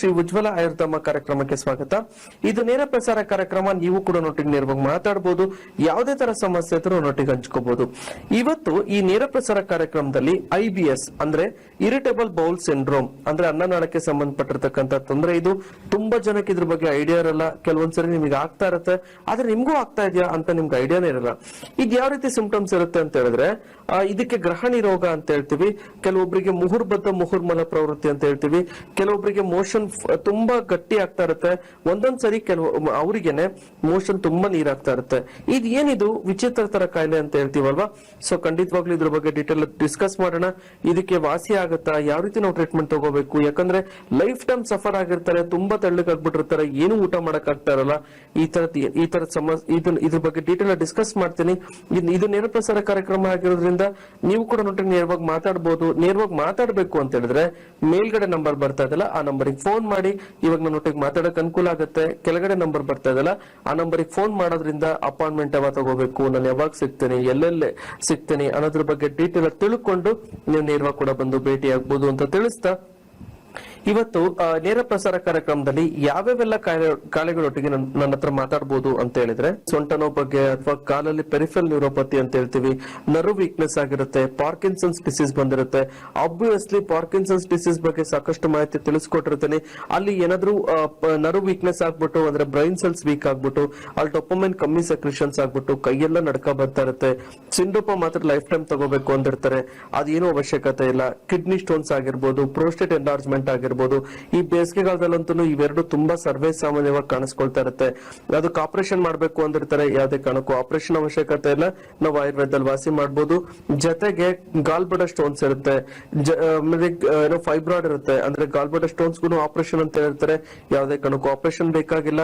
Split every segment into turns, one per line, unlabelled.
ಶ್ರೀ ಉಜ್ವಲ ಆಯುರ್ಧಮ ಕಾರ್ಯಕ್ರಮಕ್ಕೆ ಸ್ವಾಗತ. ಇದು ನೇರ ಪ್ರಸಾರ ಕಾರ್ಯಕ್ರಮ, ನೀವು ಕೂಡ ನೊಟ್ಟಿಗೆ ನೇರವಾಗಿ ಮಾತಾಡಬಹುದು ಯಾವುದೇ ತರ ಸಮಸ್ಯೆ ಇದ್ರೂ ನೊಟ್ಟಿಗೆ ಹಂಚ್ಕೋಬಹುದು ಇವತ್ತು ಈ ನೇರ ಪ್ರಸಾರ ಕಾರ್ಯಕ್ರಮದಲ್ಲಿ ಐ ಅಂದ್ರೆ ಇರಿಟೇಬಲ್ ಬೌಲ್ ಸಿಂಡ್ರೋಮ್ ಅಂದ್ರೆ ಅನ್ನನಾಳಕ್ಕೆ ಸಂಬಂಧಪಟ್ಟಿರತಕ್ಕಂತ ತೊಂದರೆ ಇದು. ತುಂಬಾ ಜನಕ್ಕೆ ಇದ್ರ ಬಗ್ಗೆ ಐಡಿಯಾ ಇರಲ್ಲ. ಕೆಲವೊಂದ್ಸರಿ ನಿಮಗೆ ಆಗ್ತಾ ಇರುತ್ತೆ. ಆದ್ರೆ ನಿಮ್ಗೂ ಆಗ್ತಾ ಇದೆಯಾ ಅಂತ ನಿಮ್ಗೆ ಐಡಿಯಾನೇ ಇರಲ್ಲ. ಇದು ಯಾವ ರೀತಿ ಸಿಂಪ್ಟಮ್ಸ್ ಇರುತ್ತೆ ಅಂತ ಹೇಳಿದ್ರೆ ಇದಕ್ಕೆ ಗ್ರಹಣಿ ರೋಗ ಅಂತ ಹೇಳ್ತೀವಿ. ಕೆಲವೊಬ್ಬರಿಗೆ ಮುಹುರ್ಬದ್ಧ ಮುಹುರ್ಮಲ ಪ್ರವೃತ್ತಿ ಅಂತ ಹೇಳ್ತೀವಿ. ಕೆಲವೊಬ್ಬರಿಗೆ ಮೋಷನ್ ತುಂಬಾ ಗಟ್ಟಿ ಆಗ್ತಾ ಇರುತ್ತೆ. ಒಂದೊಂದ್ ಸರಿ ಕೆಲವು ಅವರಿಗೆನೆ ಮೋಷನ್ ತುಂಬಾ ನೀರಾಗ್ತಾ ಇರುತ್ತೆ. ಇದು ಏನಿದು? ವಿಚಿತ್ರ ತರ ಕಾಯಿಲೆ ಅಂತ ಹೇಳ್ತೀವಲ್ವಾ? ಸೊ, ಖಂಡಿತವಾಗ್ಲೂ ಇದ್ರ ಬಗ್ಗೆ ಡೀಟೇಲ್ ಡಿಸ್ಕಸ್ ಮಾಡೋಣ. ಇದಕ್ಕೆ ವಾಸಿ ಆಗುತ್ತಾ? ಯಾವ ರೀತಿ ನಾವು ಟ್ರೀಟ್ಮೆಂಟ್ ತಗೋಬೇಕು? ಯಾಕಂದ್ರೆ ಲೈಫ್ ಟೈಮ್ ಸಫರ್ ಆಗಿರ್ತಾರೆ, ತುಂಬಾ ತಳ್ಳಿಗಾಗ್ಬಿಟ್ಟಿರ್ತಾರೆ, ಏನು ಊಟ ಮಾಡಕ್ ಆಗ್ತಾ ಇರಲ್ಲ. ಈ ತರ ಈ ತರ ಇದ್ರ ಬಗ್ಗೆ ಡೀಟೇಲ್ ಡಿಸ್ಕಸ್ ಮಾಡ್ತೀನಿ. ಇದ್- ಇದು ನೇರ ಪ್ರಸಾರ ಕಾರ್ಯಕ್ರಮ ಆಗಿರೋದ್ರಿಂದ ನೀವು ಕೂಡ ನೋಡಿ ನೇರವಾಗಿ ಮಾತಾಡಬಹುದು ನೇರವಾಗಿ ಮಾತಾಡಬೇಕು ಅಂತ ಹೇಳಿದ್ರೆ ಮೇಲ್ಗಡೆ ನಂಬರ್ ಬರ್ತಾ ಇದಲ್ಲ ಆ ನಂಬರ್ ಫೋನ್ ಮಾಡಿ, ಇವಾಗ ನನ್ನ ಒಟ್ಟಿಗೆ ಮಾತಾಡಕ್ ಅನುಕೂಲ ಆಗುತ್ತೆ. ಕೆಳಗಡೆ ನಂಬರ್ ಬರ್ತಾ ಇದಲ್ಲ ಆ ನಂಬರಿಗೆ ಫೋನ್ ಮಾಡೋದ್ರಿಂದ ಅಪಾಯಿಂಟ್ಮೆಂಟ್ ಯಾವಾಗ ತಗೋಬೇಕು, ನಾನು ಯಾವಾಗ ಸಿಗ್ತೇನೆ, ಎಲ್ಲೆಲ್ಲಿ ಸಿಗ್ತೇನೆ ಅನ್ನೋದ್ರ ಬಗ್ಗೆ ಡೀಟೇಲ್ ತಿಳ್ಕೊಂಡು, ನೀವು ನೇರವಾಗಿ ಕೂಡ ಬಂದು ಭೇಟಿ ಆಗ್ಬೋದು ಅಂತ ತಿಳಿಸ್ತಾ ಇವತ್ತು ನೇರ ಪ್ರಸಾರ ಕಾರ್ಯಕ್ರಮದಲ್ಲಿ ಯಾವ್ಯಾವೆಲ್ಲ ಕಾಯಿಲೆ ಕಾಯಿಲೆಗಳೊಟ್ಟಿಗೆ ನನ್- ನನ್ನ ಹತ್ರ ಮಾತಾಡಬಹುದು ಅಂತ ಹೇಳಿದ್ರೆ ಸೊಂಟ ನೋವು ಬಗ್ಗೆ ಅಥವಾ ಕಾಲಲ್ಲಿ ಪೆರಿಫೆಲ್ ನ್ಯೂರೋಪತಿ ಅಂತ ಹೇಳ್ತೀವಿ ನರ್ವ್ ವೀಕ್ನೆಸ್ ಆಗಿರುತ್ತೆ ಪಾರ್ಕಿನ್ಸನ್ಸ್ ಡಿಸೀಸ್ ಬಂದಿರುತ್ತೆ ಆಬ್ವಿಯಸ್ಲಿ ಪಾರ್ಕಿನ್ಸನ್ಸ್ ಡಿಸೀಸ್ ಬಗ್ಗೆ ಸಾಕಷ್ಟು ಮಾಹಿತಿ ತಿಳಿಸ್ಕೊಟ್ಟಿರ್ತೀನಿ. ಅಲ್ಲಿ ಏನಾದ್ರೂ ನರ್ವ್ ವೀಕ್ನೆಸ್ ಆಗ್ಬಿಟ್ಟು, ಅಂದ್ರೆ ಬ್ರೈನ್ ಸೆಲ್ಸ್ ವೀಕ್ ಆಗ್ಬಿಟ್ಟು, ಅಲ್ಲಿ ಟೊಪೊಮೆನ್ ಕಮ್ಮಿ ಸೆಕ್ರಿಷನ್ಸ್ ಆಗ್ಬಿಟ್ಟು, ಕೈಯೆಲ್ಲ ನಡ್ಕ ಬರ್ತಾ ಇರುತ್ತೆ. ಸಿಂಡೋಪ ಮಾತ್ರ ಲೈಫ್ ಟೈಮ್ ತಗೋಬೇಕು ಅಂದಿರ್ತಾರೆ. ಅದೇನು ಅವಶ್ಯಕತೆ ಇಲ್ಲ. ಕಿಡ್ನಿ ಸ್ಟೋನ್ಸ್ ಆಗಿರ್ಬೋದು ಪ್ರೋಸ್ಟೇಟ್ ಎನ್ಲಾರ್ಜ್ಮೆಂಟ್ ಆಗಿರ್ಬೋದು ಈ ಬೇಸಿಗೆಗಾಲದಲ್ಲಂತೂ ಇವೆರಡು ತುಂಬಾ ಸರ್ವೇ ಸಾಮಾನ್ಯವಾಗಿ ಕಾಣಿಸ್ಕೊಳ್ತಾ ಇರುತ್ತೆ. ಅದಕ್ಕೆ ಆಪರೇಷನ್ ಮಾಡಬೇಕು ಅಂದಿರ್ತಾರೆ, ಯಾವುದೇ ಕಾರಣಕ್ಕೂ. ಆಪರೇಷನ್ ಅವಶ್ಯಕತೆ ಇಲ್ಲ. ನಾವು ಆಯುರ್ವೇದದಲ್ಲಿ ವಾಸಿ ಮಾಡಬಹುದು ಜೊತೆಗೆ ಗಾಲ್ಬಡ ಸ್ಟೋನ್ಸ್ ಇರುತ್ತೆ. ಏನೋ ಫೈಬ್ರಾಯ್ಡ್ ಇರುತ್ತೆ. ಅಂದ್ರೆ ಗಾಲ್ಬಡ ಸ್ಟೋನ್ಸ್ ಆಪರೇಷನ್ ಅಂತ ಹೇಳ್ತಾರೆ. ಯಾವುದೇ ಕಾರಣಕ್ಕೂ ಆಪರೇಷನ್ ಬೇಕಾಗಿಲ್ಲ.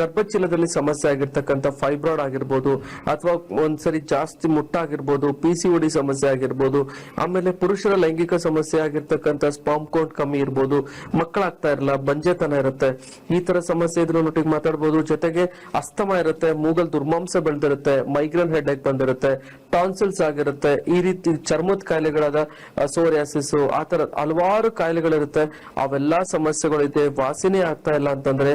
ಗರ್ಭಚೀಲದಲ್ಲಿ ಸಮಸ್ಯೆ ಆಗಿರ್ತಕ್ಕಂಥ ಫೈಬ್ರಾಯ್ಡ್ ಆಗಿರ್ಬೋದು. ಅಥವಾ ಒಂದ್ಸರಿ ಜಾಸ್ತಿ ಮುಟ್ಟಾಗಿರ್ಬೋದು. ಪಿ ಸಿ ಒಡಿ ಸಮಸ್ಯೆ ಆಗಿರ್ಬೋದು. ಆಮೇಲೆ ಪುರುಷರ ಲೈಂಗಿಕ ಸಮಸ್ಯೆ ಆಗಿರ್ತಕ್ಕಂಥ ಸ್ಪಾಮ್ ಕೌಂಟ್ ಕಮ್ಮಿ ಇರ್ಬೋದು. ಮಕ್ಕಳಾಗ್ತಾ ಇರಲ್ಲ, ಬಂಜೆತನ ಇರುತ್ತೆ. ಈ ತರ ಸಮಸ್ಯೆ ಇದ್ರು ನೋಟಿಗೆ ಮಾತಾಡ್ಬೋದು. ಜೊತೆಗೆ ಅಸ್ತಮ ಇರುತ್ತೆ, ಮೂಗಲ್ ದುರ್ಮಾಂಸ ಬೆಳೆದಿರುತ್ತೆ ಮೈಗ್ರೇನ್ ಹೆಡ್ ಆಗಿ ಬಂದಿರುತ್ತೆ ಟಾನ್ಸಿಲ್ಸ್ ಆಗಿರುತ್ತೆ. ಈ ರೀತಿ ಚರ್ಮದ ಕಾಯಿಲೆಗಳಾದ ಸೋರಿಯಾಸಿಸ್ ಆ ತರ ಹಲವಾರು ಕಾಯಿಲೆಗಳಿರುತ್ತೆ. ಅವೆಲ್ಲಾ ಸಮಸ್ಯೆಗಳಿದೆ ವಾಸಿನೇ ಆಗ್ತಾ ಇಲ್ಲ ಅಂತಂದ್ರೆ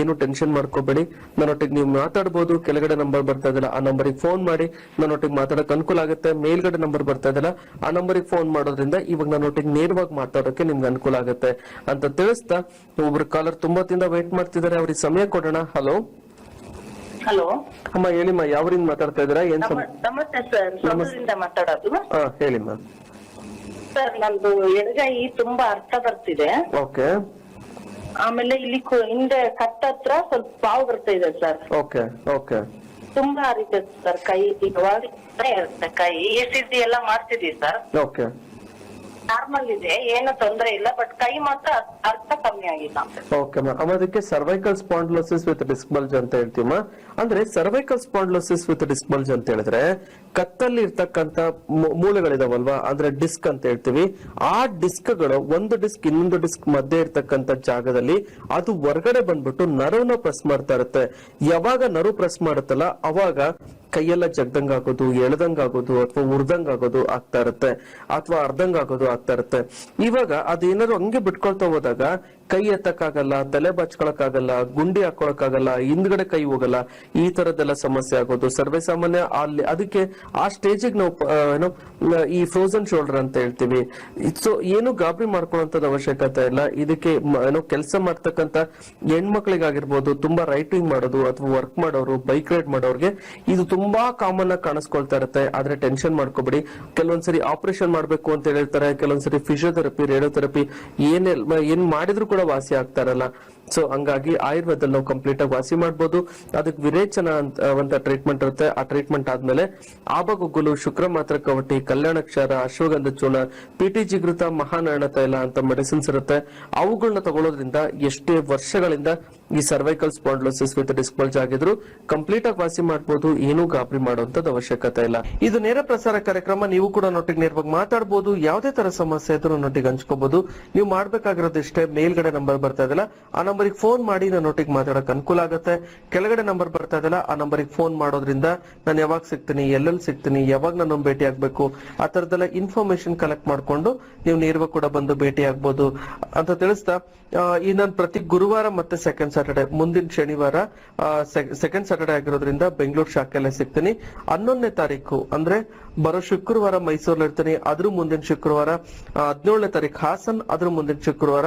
ಏನು ಟೆನ್ಷನ್ ಮಾಡ್ಕೋಬೇಡಿ. ನನ್ನೊಟ್ಟಿಗೆ ನೀವು ಮಾತಾಡಬಹುದು ಕೆಳಗಡೆ ನಂಬರ್ ಬರ್ತಾ ಇದಲ್ಲ ಆ ನಂಬರಿಗೆ ಫೋನ್ ಮಾಡಿ. ನನ್ನೊಟ್ಟಿಗೆ ಮಾತಾಡಕ್ ಅನುಕೂಲ ಆಗುತ್ತೆ. ಮೇಲ್ಗಡೆ ನಂಬರ್ ಬರ್ತಾ ಇದಲ್ಲ ಆ ನಂಬರಿಗೆ ಫೋನ್ ಮಾಡೋದ್ರಿಂದ ಇವಾಗ ನನ್ನೊಟ್ಟಿಗೆ ನೇರವಾಗಿ ಮಾತಾಡೋಕೆ ನಿಮ್ಗೆ ಅನುಕೂಲ ಆಗುತ್ತೆ. ಅಂತ ತಿಳಿಸ್ತಾ ಒಬ್ರು ಕಾಲರ್ ತುಂಬಾ ತಿಂದ ವೇಟ್ ಮಾಡ್ತಿದ್ದಾರೆ. ಅವ್ರಿಗೆ ಸಮಯ ಕೊಡೋಣ. ಹಲೋ
ಹಲೋ
ಅಮ್ಮ ಹೇಳಿಮ್ಮ ಯಾವ್ರಿಂದ ಮಾತಾಡ್ತಾ ಇದ್ದೀರಾ? ಏನ್ ಸಮ
ನಮಸ್ತೆ ಸರ್ ಸೌದೂರಿಂದ ಮಾತಾಡೋದು.
ಹಾ ಹೇಳಿ ಮ್ಯಾಮ್
ಸರ್ ನಂದು ಎಡಗೈ ತುಂಬಾ ಅರ್ಥ ಬರ್ತಿದೆ.
ಓಕೆ.
ಆಮೇಲೆ ಇಲ್ಲಿ ಕು- ಹಿಂದೆ ಕಟ್ ಹತ್ರ ಸ್ವಲ್ಪ ಪಾವು ಬರ್ತಾ ಇದೆ ಸರ್
ಓಕೆ ಓಕೆ.
ತುಂಬಾ ಹರಿತದೆ ಸರ್ ಕೈ. ಇವಾಗ ಕೈ. ಎಸ್ ಸಿ ಜಿ ಎಲ್ಲ ಮಾಡ್ತಿದೀವಿ ಸರ್
ಓಕೆ.
ನಾರ್ಮಲ್ ಇದೆ, ಏನು ತೊಂದರೆ ಇಲ್ಲ ಬಟ್ ಕೈ ಮಾತ್ರ ಅರ್ಥ ಕಮ್ಮಿ ಆಗಿಲ್ಲ.
ಓಕೆ ಮ್ಯಾಮ್ ಅದಕ್ಕೆ cervical spondylosis with disc bulge ಅಂತ ಹೇಳ್ತೀವಮ್ಮ ಅಂದ್ರೆ cervical spondylosis with disc bulge ಅಂತ ಹೇಳಿದ್ರೆ, ಕತ್ತಲ್ಲಿ ಇರ್ತಕ್ಕಂತ ಮೂಲೆಗಳಿದಾವಲ್ವಾ? ಅಂದ್ರೆ ಡಿಸ್ಕ್ ಅಂತ ಹೇಳ್ತೀವಿ. ಆ ಡಿಸ್ಕ್ಗಳು ಒಂದು ಡಿಸ್ಕ್ ಇನ್ನೊಂದು ಡಿಸ್ಕ್ ಮಧ್ಯೆ ಇರ್ತಕ್ಕಂತ ಜಾಗದಲ್ಲಿ ಅದು ಹೊರಗಡೆ ಬಂದ್ಬಿಟ್ಟು ನರವನ್ನ ಪ್ರೆಸ್ ಮಾಡ್ತಾ ಇರುತ್ತೆ. ಯಾವಾಗ ನರು ಪ್ರೆಸ್ ಮಾಡುತ್ತಲ್ಲ, ಅವಾಗ ಕೈಯೆಲ್ಲ ಜಗ್ದಂಗ್ ಆಗೋದು ಎಳ್ದಂಗ್ ಆಗೋದು ಅಥವಾ ಉರ್ದಂಗ್ ಆಗೋದು ಆಗ್ತಾ ಇರುತ್ತೆ. ಅಥವಾ ಅರ್ಧಂಗ್ ಆಗೋದು ಇರುತ್ತೆ. ಇವಾಗ ಅದೇನಾದ್ರು ಹಂಗೆ ಬಿಟ್ಕೊಳ್ತಾ ಹೋದಾಗ ಕೈ ಎತ್ತಕ್ಕಾಗಲ್ಲ, ತಲೆ ಬಚ್ಕೊಳಕ್ಕಾಗಲ್ಲ, ಗುಂಡಿ ಹಾಕೊಳಕ್ಕಾಗಲ್ಲ, ಹಿಂದ್ಗಡೆ ಕೈ ಹೋಗಲ್ಲ, ಈ ತರದ್ದೆಲ್ಲ ಸಮಸ್ಯೆ ಆಗೋದು. ಸರ್ವೇ ಸಾಮಾನ್ಯ ಅಲ್ಲಿ ಅದಕ್ಕೆ ಆ ಸ್ಟೇಜಿಗೆ ನಾವು ಏನು ಈ ಫ್ರೋಸನ್ ಶೋಲ್ಡರ್ ಅಂತ ಹೇಳ್ತೀವಿ. ಸೊ ಏನು ಗಾಬರಿ ಮಾಡ್ಕೊಳ್ಳೋಂಥದ್ದು ಅವಶ್ಯಕತೆ ಇಲ್ಲ. ಇದಕ್ಕೆ ಏನೋ, ಕೆಲಸ ಮಾಡ್ತಕ್ಕಂತ ಹೆಣ್ಮಕ್ಳಿಗಾಗಿರ್ಬೋದು, ತುಂಬಾ ರೈಟಿಂಗ್ ಮಾಡೋದು ಅಥವಾ ವರ್ಕ್ ಮಾಡೋರು ಬೈಕ್ ರೈಡ್ ಮಾಡೋರಿಗೆ ಇದು ತುಂಬಾ ಕಾಮನ್ ಆಗಿ ಕಾಣಿಸ್ಕೊಳ್ತಾ ಇರುತ್ತೆ. ಆದ್ರೆ ಟೆನ್ಷನ್ ಮಾಡ್ಕೋಬೇಡಿ. ಕೆಲವೊಂದ್ಸರಿ ಆಪರೇಷನ್ ಮಾಡ್ಬೇಕು ಅಂತ ಹೇಳಿರ್ತಾರೆ ಕೆಲವೊಂದ್ಸರಿ ಫಿಸಿಯೋಥೆರಪಿ ರೇಡಿಯೋಥೆರಪಿ ಏನೇ ಏನ್ ಮಾಡಿದ್ರು ಕೂಡ ವಾಸಿ ಆಗ್ತಾ ಇರಲ್ಲ. ಸೊ ಹಂಗಾಗಿ ಆಯುರ್ವೇದ ನಾವು ಕಂಪ್ಲೀಟ್ ಆಗಿ ವಾಸಿ ಮಾಡಬಹುದು ಅದಕ್ಕೆ ವಿರೇಚನ ಅಂತ ಟ್ರೀಟ್ಮೆಂಟ್ ಇರುತ್ತೆ. ಆ ಟ್ರೀಟ್ಮೆಂಟ್ ಆದ್ಮೇಲೆ ಆಬಗುಗ್ಗುಲು ಶುಕ್ರ ಮಾತ್ರ ಕವಟಿ, ಕಲ್ಯಾಣಕ್ಷಾರ, ಅಶ್ವಗಂಧ ಚೂರ್ಣ ಪಿಟಿ ಜಿಗೃತ ಮಹಾನಾರಾಯಣ ತೈಲ ಅಂತ ಮೆಡಿಸಿನ್ಸ್ ಇರುತ್ತೆ. ಅವುಗಳನ್ನ ತಗೊಳ್ಳೋದ್ರಿಂದ ಎಷ್ಟೇ ವರ್ಷಗಳಿಂದ ಈ ಸರ್ವೈಕಲ್ ಸ್ಪಾಂಡ್ಲೋಸಿಸ್ ವಿತ್ ಡಿಸ್ಪಲ್ಜ್ ಆಗಿದ್ರು ಕಂಪ್ಲೀಟ್ ಆಗಿ ವಾಸಿ ಮಾಡಬಹುದು ಏನೂ ಗಾಬರಿ ಮಾಡುವಂತದ್ದು ಅವಶ್ಯಕತೆ ಇಲ್ಲ. ಇದು ನೇರ ಪ್ರಸಾರ ಕಾರ್ಯಕ್ರಮ. ನೀವು ಕೂಡ ನೋಟಿಗೆ ನೇರವಾಗಿ ಮಾತಾಡಬಹುದು ಯಾವುದೇ ತರ ಸಮಸ್ಯೆ ಇದ್ರೂ ನನ್ನೊಟ್ಟಿಗೆ ಹಂಚ್ಕೋಬಹುದು ನೀವು ಮಾಡ್ಬೇಕಾಗಿರೋದು ಇಷ್ಟೇ, ಮೇಲ್ಗಡೆ ನಂಬರ್ ಬರ್ತಾ ಇದೆಯಲ್ಲ ಆ ನಂಬರಿಗೆ ಫೋನ್ ಮಾಡಿ ನಾನು ನೊಟ್ಟಿಗೆ ಮಾತಾಡಕ್ ಅನುಕೂಲ ಆಗುತ್ತೆ. ಕೆಳಗಡೆ ನಂಬರ್ ಬರ್ತಾ ಇದೆಯಲ್ಲ ಆ ನಂಬರಿಗೆ ಫೋನ್ ಮಾಡೋದ್ರಿಂದ ನಾನು ಯಾವಾಗ ಸಿಗ್ತೀನಿ, ಎಲ್ಲೆಲ್ಲಿ ಸಿಗ್ತೀನಿ, ಯಾವಾಗ ನಾನು ಭೇಟಿ ಆಗ್ಬೇಕು, ಆ ತರದೆಲ್ಲ ಇನ್ಫಾರ್ಮೇಶನ್ ಕಲೆಕ್ಟ್ ಮಾಡ್ಕೊಂಡು ನೀವು ನೇರವಾಗಿ ಕೂಡ ಬಂದು ಭೇಟಿ ಆಗ್ಬೋದು. ಅಂತ ತಿಳಿಸ್ತಾ ಈ ನಾನು ಪ್ರತಿ ಗುರುವಾರ ಮತ್ತೆ ಸೆಕೆಂಡ್ ಸ್ಯಾಟರ್ಡೆ ಮುಂದಿನ ಶನಿವಾರ ಸೆಕೆಂಡ್ ಸ್ಯಾಟರ್ಡೆ ಆಗಿರೋದ್ರಿಂದ ಬೆಂಗಳೂರು ಶಾಖೆಯಲ್ಲೇ ಸಿಗ್ತೀನಿ. ಹನ್ನೊಂದನೇ ತಾರೀಕು ಅಂದ್ರೆ ಬರೋ ಶುಕ್ರವಾರ ಮೈಸೂರಲ್ಲಿ ಇರ್ತೀನಿ ಅದ್ರ ಮುಂದಿನ ಶುಕ್ರವಾರ ಹದಿನೇಳನೇ ತಾರೀಕು ಹಾಸನ್. ಅದ್ರ ಮುಂದಿನ ಶುಕ್ರವಾರ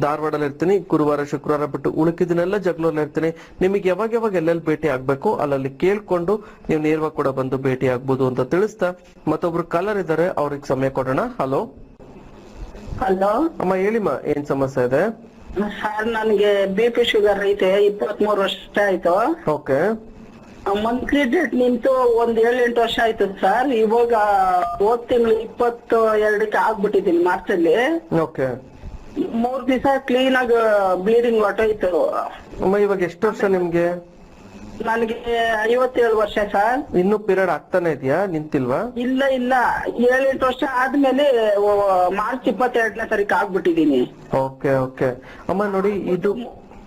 ಧಾರವಾಡಲ್ಲಿ ಇರ್ತೀನಿ. ಗುರುವಾರ ಶುಕ್ರವಾರ ಬಿಟ್ಟು ಉಳುಕಿದಿನೆಲ್ಲ ಜಗಳೂರಲ್ಲಿ ಇರ್ತೀನಿ. ನಿಮಗೆ ಯಾವಾಗ ಯಾವಾಗ ಎಲ್ಲೆಲ್ಲಿ ಭೇಟಿ ಆಗ್ಬೇಕು ಅಲ್ಲಲ್ಲಿ ಕೇಳ್ಕೊಂಡು ನೀವು ನೇರವಾಗಿ ಕೂಡ ಬಂದು ಭೇಟಿ ಆಗ್ಬೋದು ಅಂತ ತಿಳಿಸ್ತಾ ಮತ್ತೊಬ್ರು ಕಲರ್ ಇದ್ದಾರೆ ಅವ್ರಿಗೆ ಸಮಯ ಕೊಡೋಣ. ಹಲೋ.
ಹಲೋ.
ಅಮ್ಮ ಹೇಳಿಮ್ಮ ಏನ್ ಸಮಸ್ಯೆ ಇದೆ?
ಸರ್ ನನಗೆ ಬಿ ಪಿ ಶುಗರ್ ಐತೆ ಇಪ್ಪತ್ಮೂರು ವರ್ಷ ಆಯ್ತು.
ಓಕೆ.
ಮಂತ್ಲಿ ಡೇಟ್ ನಿಂತು ಒಂದ್ ಏಳೆಂಟು ವರ್ಷ ಆಯ್ತು ಸರ್ ಇವಾಗ ಹೋದ್ ತಿಂಗಳು ಇಪ್ಪತ್ತು ಎರಡಕ್ಕೆ ಆಗ್ಬಿಟ್ಟಿದ್ದೀನಿ ಮಾರ್ಚ್ ಅಲ್ಲಿ
ಓಕೆ
ಮೂರ್ ದಿವಸ ಕ್ಲೀನ್ ಆಗಿ ಬ್ಲೀಡಿಂಗ್ ಹೊಟ್ಟೋಯ್ತು
ಅಮ್ಮ ಇವಾಗ ಎಷ್ಟು ವರ್ಷ ನಿಮ್ಗೆ?
ನನಗೆ ಐವತ್ತೇಳು ವರ್ಷ ಸರ್
ಇನ್ನು ಪೀರಿಯಡ್ ಆಗ್ತಾನೆ ಇದೆಯಾ? ನಿಂತಿಲ್ವಾ?
ಇಲ್ಲ ಇಲ್ಲ. ಏಳೆಂಟು ವರ್ಷ ಆದ್ಮೇಲೆ ಓ, ಮಾರ್ಚ್ ಇಪ್ಪತ್ತೆರಡನೇ ತಾರೀಕು ಆಗ್ಬಿಟ್ಟಿದೀನಿ.
ಓಕೆ ಓಕೆ ಅಮ್ಮ ನೋಡಿ ಇದು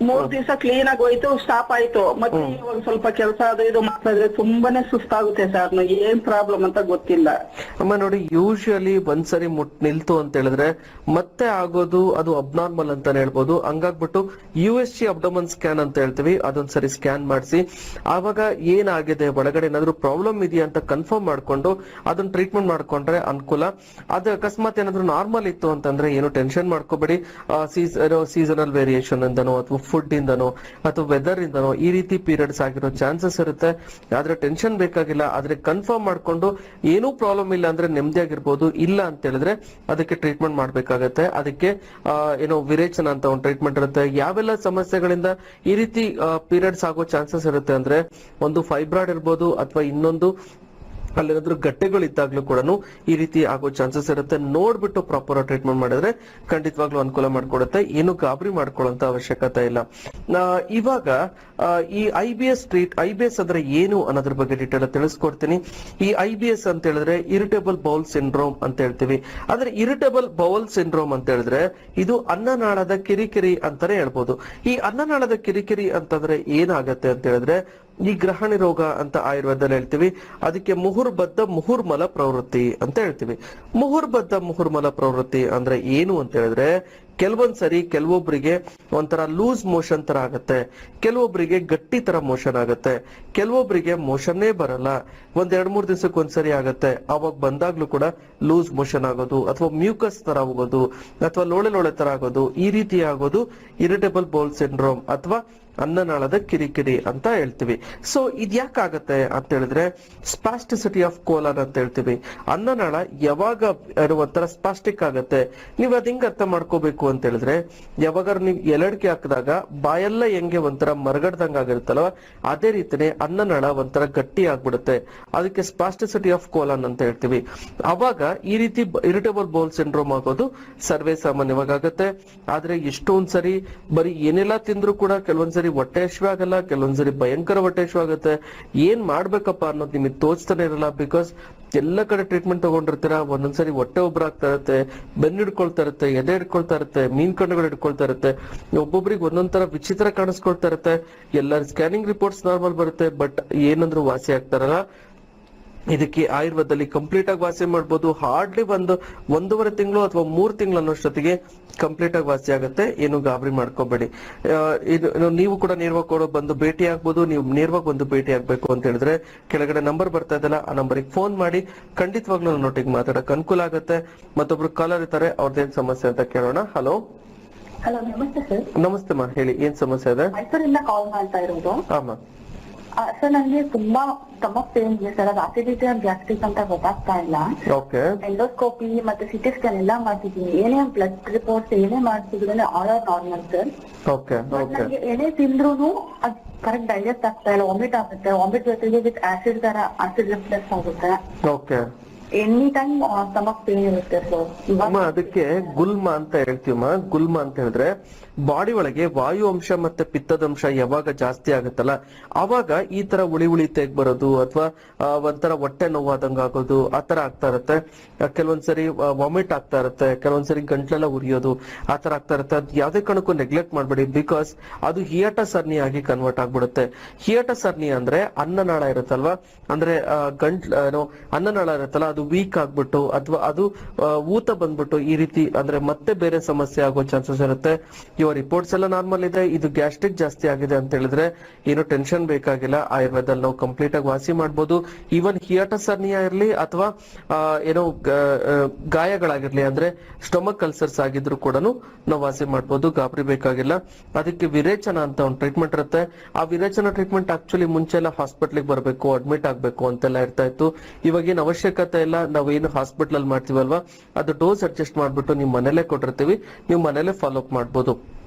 ಮೂರ್ ದಿವಸ ಕ್ಲೀನ್ ಆಗಿ ಹೋಯ್ತು ಸ್ಟಾಪ್ ಆಯ್ತು. ಮತ್ತೆ ಒಂದ್ ಸ್ವಲ್ಪ ಕೆಲಸ ಅದು ಇದು ಮಾಡ್ತಾ ತುಂಬಾನೇ ಸುಸ್ತಾಗುತ್ತೆ ಸರ್ ಏನ್ ಪ್ರಾಬ್ಲಮ್ ಅಂತ ಗೊತ್ತಿಲ್ಲ.
ಅಮ್ಮ ನೋಡಿ ಯೂಶಲಿ ಒಂದ್ಸರಿ ಮುಟ್ ನಿಲ್ತು ಅಂತ ಹೇಳಿದ್ರೆ ಮತ್ತೆ ಆಗೋದು ಅದು ಅಬ್ನಾರ್ಮಲ್ ಅಂತಾನೆ ಹೇಳ್ಬೋದು. ಹಂಗಾಗ್ಬಿಟ್ಟು U S C abdomen scan ಅಂತ ಹೇಳ್ತೀವಿ ಅದೊಂದ್ಸರಿ ಸ್ಕ್ಯಾನ್ ಮಾಡಿಸಿ. ಆವಾಗ ಏನಾಗಿದೆ ಒಳಗಡೆ ಏನಾದ್ರು ಪ್ರಾಬ್ಲಮ್ ಇದೆಯಾ ಅಂತ ಕನ್ಫರ್ಮ್ ಮಾಡ್ಕೊಂಡು ಅದನ್ನ ಟ್ರೀಟ್ಮೆಂಟ್ ಮಾಡ್ಕೊಂಡ್ರೆ ಅನುಕೂಲ. ಅದು ಅಕಸ್ಮಾತ್ ಏನಾದ್ರು ನಾರ್ಮಲ್ ಇತ್ತು ಅಂತಂದ್ರೆ ಏನು ಟೆನ್ಷನ್ ಮಾಡ್ಕೋಬೇಡಿ. ಸೀಸನಲ್ ವೇರಿಯೇಷನ್ ಅಂತನೋ ಅಥವಾ ಫುಡ್ ಇಂದನೋ ಅಥವಾ ವೆದರ್ ಇಂದನೋ ಈ ರೀತಿ ಪೀರಿಯಡ್ಸ್ ಆಗಿರೋ ಚಾನ್ಸಸ್ ಇರುತ್ತೆ. ಆದ್ರೆ ಟೆನ್ಷನ್ ಬೇಕಾಗಿಲ್ಲ. ಆದ್ರೆ ಕನ್ಫರ್ಮ್ ಮಾಡ್ಕೊಂಡು ಏನೂ ಪ್ರಾಬ್ಲಮ್ ಇಲ್ಲ ಅಂದ್ರೆ ನೆಮ್ಮದಿಯಾಗಿರ್ಬೋದು, ಇಲ್ಲ ಅಂತ ಹೇಳಿದ್ರೆ ಅದಕ್ಕೆ ಟ್ರೀಟ್ಮೆಂಟ್ ಮಾಡಬೇಕಾಗತ್ತೆ. ಅದಕ್ಕೆ ಏನೋ ವಿರೇಚನ ಅಂತ ಒಂದು ಟ್ರೀಟ್ಮೆಂಟ್ ಇರುತ್ತೆ. ಯಾವೆಲ್ಲ ಸಮಸ್ಯೆಗಳಿಂದ ಈ ರೀತಿ ಪೀರಿಯಡ್ಸ್ ಆಗೋ ಚಾನ್ಸಸ್ ಇರುತ್ತೆ ಅಂದ್ರೆ ಒಂದು ಫೈಬ್ರಾಯ್ಡ್ ಇರ್ಬೋದು ಅಥವಾ ಇನ್ನೊಂದು ಅಲ್ಲೇನಾದ್ರೂ ಗಟ್ಟೆಗಳಿದ್ದಾಗ್ಲೂ ಕೂಡ ಈ ರೀತಿ ಆಗೋ ಚಾನ್ಸಸ್ ಇರುತ್ತೆ. ನೋಡ್ಬಿಟ್ಟು ಪ್ರಾಪರ್ ಟ್ರೀಟ್ಮೆಂಟ್ ಮಾಡಿದ್ರೆ ಖಂಡಿತವಾಗ್ಲೂ ಅನುಕೂಲ ಮಾಡ್ಕೊಡುತ್ತೆ. ಏನು ಗಾಬರಿ ಮಾಡ್ಕೊಳ್ಳೋಂತ ಅವಶ್ಯಕತೆ ಇಲ್ಲ. ಇವಾಗ ಈ I B S treat I B S ಅಂದ್ರೆ ಏನು ಅನ್ನೋದ್ರ ಬಗ್ಗೆ ಡೀಟೇಲ್ ತಿಳಿಸ್ಕೊಡ್ತೀನಿ. ಈ ಐ ಬಿ ಎಸ್ ಅಂತ ಹೇಳಿದ್ರೆ ಇರಿಟೇಬಲ್ ಬೌಲ್ ಸಿಂಡ್ರೋಮ್ ಅಂತ ಹೇಳ್ತೀವಿ. ಆದ್ರೆ ಇರಿಟೇಬಲ್ ಬೌಲ್ ಸಿಂಡ್ರೋಮ್ ಅಂತ ಹೇಳಿದ್ರೆ ಇದು ಅನ್ನನಾಳದ ಕಿರಿಕಿರಿ ಅಂತಾನೆ ಹೇಳ್ಬೋದು. ಈ ಅನ್ನನಾಳದ ಕಿರಿಕಿರಿ ಅಂತಂದ್ರೆ ಏನಾಗತ್ತೆ ಅಂತ ಹೇಳಿದ್ರೆ ಈ ಗ್ರಹಣಿ ರೋಗ ಅಂತ ಆಯುರ್ವೇದದಲ್ಲಿ ಹೇಳ್ತೀವಿ. ಅದಕ್ಕೆ ಮುಹುರ್ಬದ್ಧ ಮುಹುರ್ಮಲ ಪ್ರವೃತ್ತಿ ಅಂತ ಹೇಳ್ತೀವಿ. ಮುಹುರ್ಬದ್ಧ ಮುಹುರ್ಮಲ ಪ್ರವೃತ್ತಿ ಅಂದ್ರೆ ಏನು ಅಂತ ಹೇಳಿದ್ರೆ ಕೆಲವೊಂದ್ಸರಿ ಕೆಲವೊಬ್ಬರಿಗೆ ಒಂಥರ ಲೂಸ್ ಮೋಷನ್ ತರ ಆಗತ್ತೆ. ಕೆಲವೊಬ್ಬರಿಗೆ ಗಟ್ಟಿ ತರ ಮೋಷನ್ ಆಗತ್ತೆ. ಕೆಲವೊಬ್ಬರಿಗೆ ಮೋಷನ್ನೇ ಬರಲ್ಲ. ಒಂದ್ ಎರಡ್ ಮೂರ್ ದಿವಸಕ್ಕೆ ಒಂದ್ಸರಿ ಆಗತ್ತೆ. ಅವಾಗ ಬಂದಾಗ್ಲೂ ಕೂಡ ಲೂಸ್ ಮೋಷನ್ ಆಗೋದು ಅಥವಾ ಮ್ಯೂಕಸ್ ತರ ಹೋಗೋದು ಅಥವಾ ಲೋಳೆ ಲೋಳೆ ತರ ಆಗೋದು ಈ ರೀತಿ ಆಗೋದು ಇರಿಟೇಬಲ್ ಬೌಲ್ ಸಿಂಡ್ರೋಮ್ ಅಥವಾ ಅನ್ನನಾಳದ ಕಿರಿಕಿರಿ ಅಂತ ಹೇಳ್ತೀವಿ. ಸೊ ಇದ್ಯಾಕಾಗತ್ತೆ ಅಂತ ಹೇಳಿದ್ರೆ ಸ್ಪಾಸ್ಟಿಸಿಟಿ ಆಫ್ ಕೋಲನ್ ಅಂತ ಹೇಳ್ತೀವಿ. ಅನ್ನನಾಳ ಯಾವಾಗ ಒಂಥರ ಸ್ಪಾಸ್ಟಿಕ್ ಆಗತ್ತೆ, ನೀವು ಅದ್ ಹೆಂಗ್ ಅರ್ಥ ಮಾಡ್ಕೋಬೇಕು ಅಂತ ಹೇಳಿದ್ರೆ ಯಾವಾಗ ನೀವು ಎಲಡ್ಕೆ ಹಾಕಿದಾಗ ಬಾಯೆಲ್ಲ ಹೆಂಗೆ ಒಂಥರ ಮರಗಡ್ದಂಗ ಆಗಿರುತ್ತಲ್ವ, ಅದೇ ರೀತಿನೇ ಅನ್ನನಾಳ ಒಂಥರ ಗಟ್ಟಿ ಆಗ್ಬಿಡುತ್ತೆ. ಅದಕ್ಕೆ ಸ್ಪಾಸ್ಟಿಸಿಟಿ ಆಫ್ ಕೋಲನ್ ಅಂತ ಹೇಳ್ತೀವಿ. ಅವಾಗ ಈ ರೀತಿ ಇರಿಟೇಬಲ್ ಬೌಲ್ ಸಿಂಡ್ರೋಮ್ ಆಗೋದು ಸರ್ವೇ ಸಾಮಾನ್ಯವಾಗಿ ಆಗತ್ತೆ. ಆದ್ರೆ ಎಷ್ಟೊಂದ್ಸರಿ ಬರೀ ಏನೆಲ್ಲ ತಿಂದ್ರು ಕೂಡ ಕೆಲವೊಂದ್ಸರಿ ಹೊಟ್ಟೆ ಹಶ್ವೆ ಆಗಲ್ಲ ಕೆಲವೊಂದ್ಸರಿ ಭಯಂಕರ ಹೊಟ್ಟೆ ಆಗುತ್ತೆ ಏನ್ ಮಾಡ್ಬೇಕಪ್ಪ ಅನ್ನೋದು ನಿಮಗೆ ತೋಚ್ತಾನೆ ಇರಲ್ಲ ಬಿಕಾಸ್ ಎಲ್ಲ ಕಡೆ ಟ್ರೀಟ್ಮೆಂಟ್ ತಗೊಂಡಿರ್ತೀರಾ ಒಂದೊಂದ್ಸರಿ ಹೊಟ್ಟೆ ಒಬ್ರು ಆಗ್ತಾ ಇರುತ್ತೆ, ಬೆನ್ನು ಹಿಡ್ಕೊಳ್ತಾ ಇರುತ್ತೆ, ಎದೆ ಹಿಡ್ಕೊಳ್ತಾ ಇರುತ್ತೆ, ಮೀನ್ ಕಣ್ಣುಗಳು ಹಿಡ್ಕೊಳ್ತಾ ಇರುತ್ತೆ, ಒಬ್ಬೊಬ್ರಿಗೆ ಒಂದೊಂದ್ ತರ ವಿಚಿತ್ರ ಕಾಣಿಸ್ಕೊಳ್ತಾ ಇರುತ್ತೆ. ಎಲ್ಲರ ಸ್ಕ್ಯಾನಿಂಗ್ ರಿಪೋರ್ಟ್ಸ್ ನಾರ್ಮಲ್ ಬರುತ್ತೆ ಬಟ್ ಏನಂದ್ರು ವಾಸಿ ಆಗ್ತಾರಲ್ಲ ಇದಕ್ಕೆ ಆಯುರ್ವೇದದಲ್ಲಿ ಕಂಪ್ಲೀಟ್ ಆಗಿ ವಾಸಿ ಮಾಡ್ಬೋದು. ಹಾರ್ಡ್ಲಿ ಒಂದು ಒಂದೂವರೆ ತಿಂಗಳು ಅಥವಾ ಮೂರು ತಿಂಗಳು ಅನ್ನೋಷ್ಟೊತ್ತಿಗೆ ಕಂಪ್ಲೀಟ್ ಆಗಿ ವಾಸಿ ಆಗುತ್ತೆ. ಏನು ಗಾಬರಿ ಮಾಡ್ಕೋಬೇಡಿ. ಇದು ನೀವು ಕೂಡ ನೇರವಾಗಿ ಕೂಡ ಬಂದು ಭೇಟಿ ಆಗ್ಬೋದು. ನೀವು ನೇರವಾಗಿ ಬಂದು ಭೇಟಿ ಆಗ್ಬೇಕು ಅಂತ ಹೇಳಿದ್ರೆ ಕೆಳಗಡೆ ನಂಬರ್ ಬರ್ತಾ ಇದೆಯಲ್ಲ ಆ ನಂಬರಿಗೆ ಫೋನ್ ಮಾಡಿ ಖಂಡಿತವಾಗ್ಲೂ ನನ್ನೊಟ್ಟಿಗೆ ಮಾತಾಡಕ್ ಅನುಕೂಲ ಆಗುತ್ತೆ. ಮತ್ತೊಬ್ರು ಕಾಲರ್ ಇರ್ತಾರೆ ಅವ್ರದ್ದೇನ್ ಸಮಸ್ಯೆ ಅಂತ ಕೇಳೋಣ. ಹಲೋ
ಹಲೋ ನಮಸ್ತೆ ಸರ್.
ನಮಸ್ತೆ ಮಾ ಹೇಳಿ ಏನ್ ಸಮಸ್ಯೆ ಇದೆ?
ಕಾಲ್ ಮಾಡ್ತಾ ಇರೋದು.
ಆಮಾ
ಸರ್ ನನಗೆ ತುಂಬಾ ಸ್ಟಮಕ್ ಪೇನ್ ಇದೆ ಸರ್ ಅದು ಆಸಿಡಿಟಿ ಗ್ಯಾಸ್ಟ್ರಿಕ್ ಅಂತ ಗೊತ್ತಾಗ್ತಾ ಇಲ್ಲ.
ಓಕೆ
ಎಂಡೋಸ್ಕೋಪಿ ಮತ್ತೆ ಸಿಟಿ ಸ್ಕ್ಯಾನ್ ಎಲ್ಲ ಮಾಡ್ತಿದ್ದೀನಿ. ಏನೇ ಬ್ಲಡ್ ರಿಪೋರ್ಟ್ಸ್ ಏನೇ ಮಾಡ್ತಿದ್ರು all are normal sir
okay okay
ನನಗೆ ಏನೇ ತಿಂದ್ರು ಅದ್ ಕರೆಕ್ಟ್ ಡೈಜೆಸ್ಟ್ ಆಗ್ತಾ ಇಲ್ಲ. ವಾಮಿಟ್ ಆಗುತ್ತೆ. ವಾಮಿಟ್ ಜೊತೆಗೆ ವಿತ್ ಆಸಿಡ್ ತರ ಆಸಿಡ್ ರಿಫ್ಲೆಕ್ಸ್ ಆಗುತ್ತೆ.
Okay
any time stomach pain ಇರುತ್ತೆ ಸರ್
ಅದಕ್ಕೆ ಗುಲ್ಮ ಅಂತ ಹೇಳ್ತೀವಮ್ಮ? ಗುಲ್ಮ ಅಂತ ಹೇಳಿದ್ರೆ ಬಾಡಿ ಒಳಗೆ ವಾಯು ಅಂಶ ಮತ್ತೆ ಪಿತ್ತದಂಶ ಯಾವಾಗ ಜಾಸ್ತಿ ಆಗುತ್ತಲ್ಲ ಅವಾಗ ಈ ತರ ಉಳಿ ಉಳಿ ತೆಗ್ ಬರೋದು ಅಥವಾ ಒಂಥರ ಹೊಟ್ಟೆ ನೋವಾದಂಗ ಆಗೋದು, ಆ ತರ ಆಗ್ತಾ ಇರುತ್ತೆ. ಕೆಲವೊಂದ್ಸರಿ ವಾಮಿಟ್ ಆಗ್ತಾ ಇರುತ್ತೆ, ಕೆಲವೊಂದ್ಸರಿ ಗಂಟ್ಲೆಲ್ಲ ಉರಿಯೋದು ಆತರ ತರ ಆಗ್ತಾ ಇರುತ್ತೆ. ಅದ್ ಯಾವ್ದೇ ಕಾರಣಕ್ಕೂ ನೆಗ್ಲೆಕ್ಟ್ ಮಾಡ್ಬೇಡಿ, ಬಿಕಾಸ್ ಅದು ಹಿಯಟ ಆಗಿ ಕನ್ವರ್ಟ್ ಆಗ್ಬಿಡುತ್ತೆ. ಹಿಯಟ ಸರ್ನಿ ಅಂದ್ರೆ ಅನ್ನನಾಳ ಇರುತ್ತಲ್ವಾ? ಅಂದ್ರೆ ಗಂಟ್ ಗಂಟ್ಲ ಏನೋ ಅನ್ನನಾಳ ಇರುತ್ತಲ್ಲ, ಅದು ವೀಕ್ ಆಗ್ಬಿಟ್ಟು ಅಥವಾ ಅದು ಊತ ಬಂದ್ಬಿಟ್ಟು ಈ ರೀತಿ, ಅಂದ್ರೆ ಮತ್ತೆ ಬೇರೆ ಸಮಸ್ಯೆ ಆಗೋ ಚಾನ್ಸಸ್ ಇರುತ್ತೆ. ರಿಪೋರ್ಟ್ಸ್ ಎಲ್ಲ ನಾರ್ಮಲ್ ಇದೆ. ಇದು ಗ್ಯಾಸ್ಟ್ರಿಕ್ ಜಾಸ್ತಿ ಆಗಿದೆ ಅಂತ ಹೇಳಿದ್ರೆ ಏನು ಟೆನ್ಷನ್ ಬೇಕಾಗಿಲ್ಲ. ಆಯುರ್ವೇದಲ್ಲಿ ನಾವು ಕಂಪ್ಲೀಟ್ ಆಗಿ ವಾಸಿ ಮಾಡಬಹುದು ಈವನ್ ಹಿಯಾಟಸ್ ಸರ್ನಿಯಾ ಇರಲಿ ಅಥವಾ ಏನೋ ಗಾಯಗಳಾಗಿರ್ಲಿ ಅಂದ್ರೆ ಸ್ಟೊಮಕ್ ಅಲ್ಸರ್ಸ್ ಆಗಿದ್ರು ಕೂಡ ನಾವು ವಾಸಿ ಮಾಡಬಹುದು ಗಾಬರಿ ಬೇಕಾಗಿಲ್ಲ. ಅದಕ್ಕೆ ವಿರೇಚನ ಅಂತ ಒಂದು ಟ್ರೀಟ್ಮೆಂಟ್ ಇರುತ್ತೆ. ಆ ವಿರೇಚನ ಟ್ರೀಟ್ಮೆಂಟ್ ಆಕ್ಚುಲಿ ಮುಂಚೆ ಎಲ್ಲ ಹಾಸ್ಪಿಟ್ಲಿಗೆ ಬರಬೇಕು ಅಡ್ಮಿಟ್ ಆಗಬೇಕು ಅಂತೆಲ್ಲ ಇರ್ತಾ ಇತ್ತು. ಇವಾಗೇನು ಅವಶ್ಯಕತೆ ಇಲ್ಲ ನಾವು ಏನು ಹಾಸ್ಪಿಟಲ್ ಮಾಡ್ತೀವಲ್ವಾ? ಅದು ಡೋಸ್ ಅಡ್ಜಸ್ಟ್ ಮಾಡ್ಬಿಟ್ಟು ನೀವು ಮನೇಲೆ ಕೊಟ್ಟಿರ್ತೀವಿ. ನೀವು ಮನೇಲೆ ಫಾಲೋ ಅಪ್ ಮಾಡ್ಬೋದು. ಆ, ಇದು-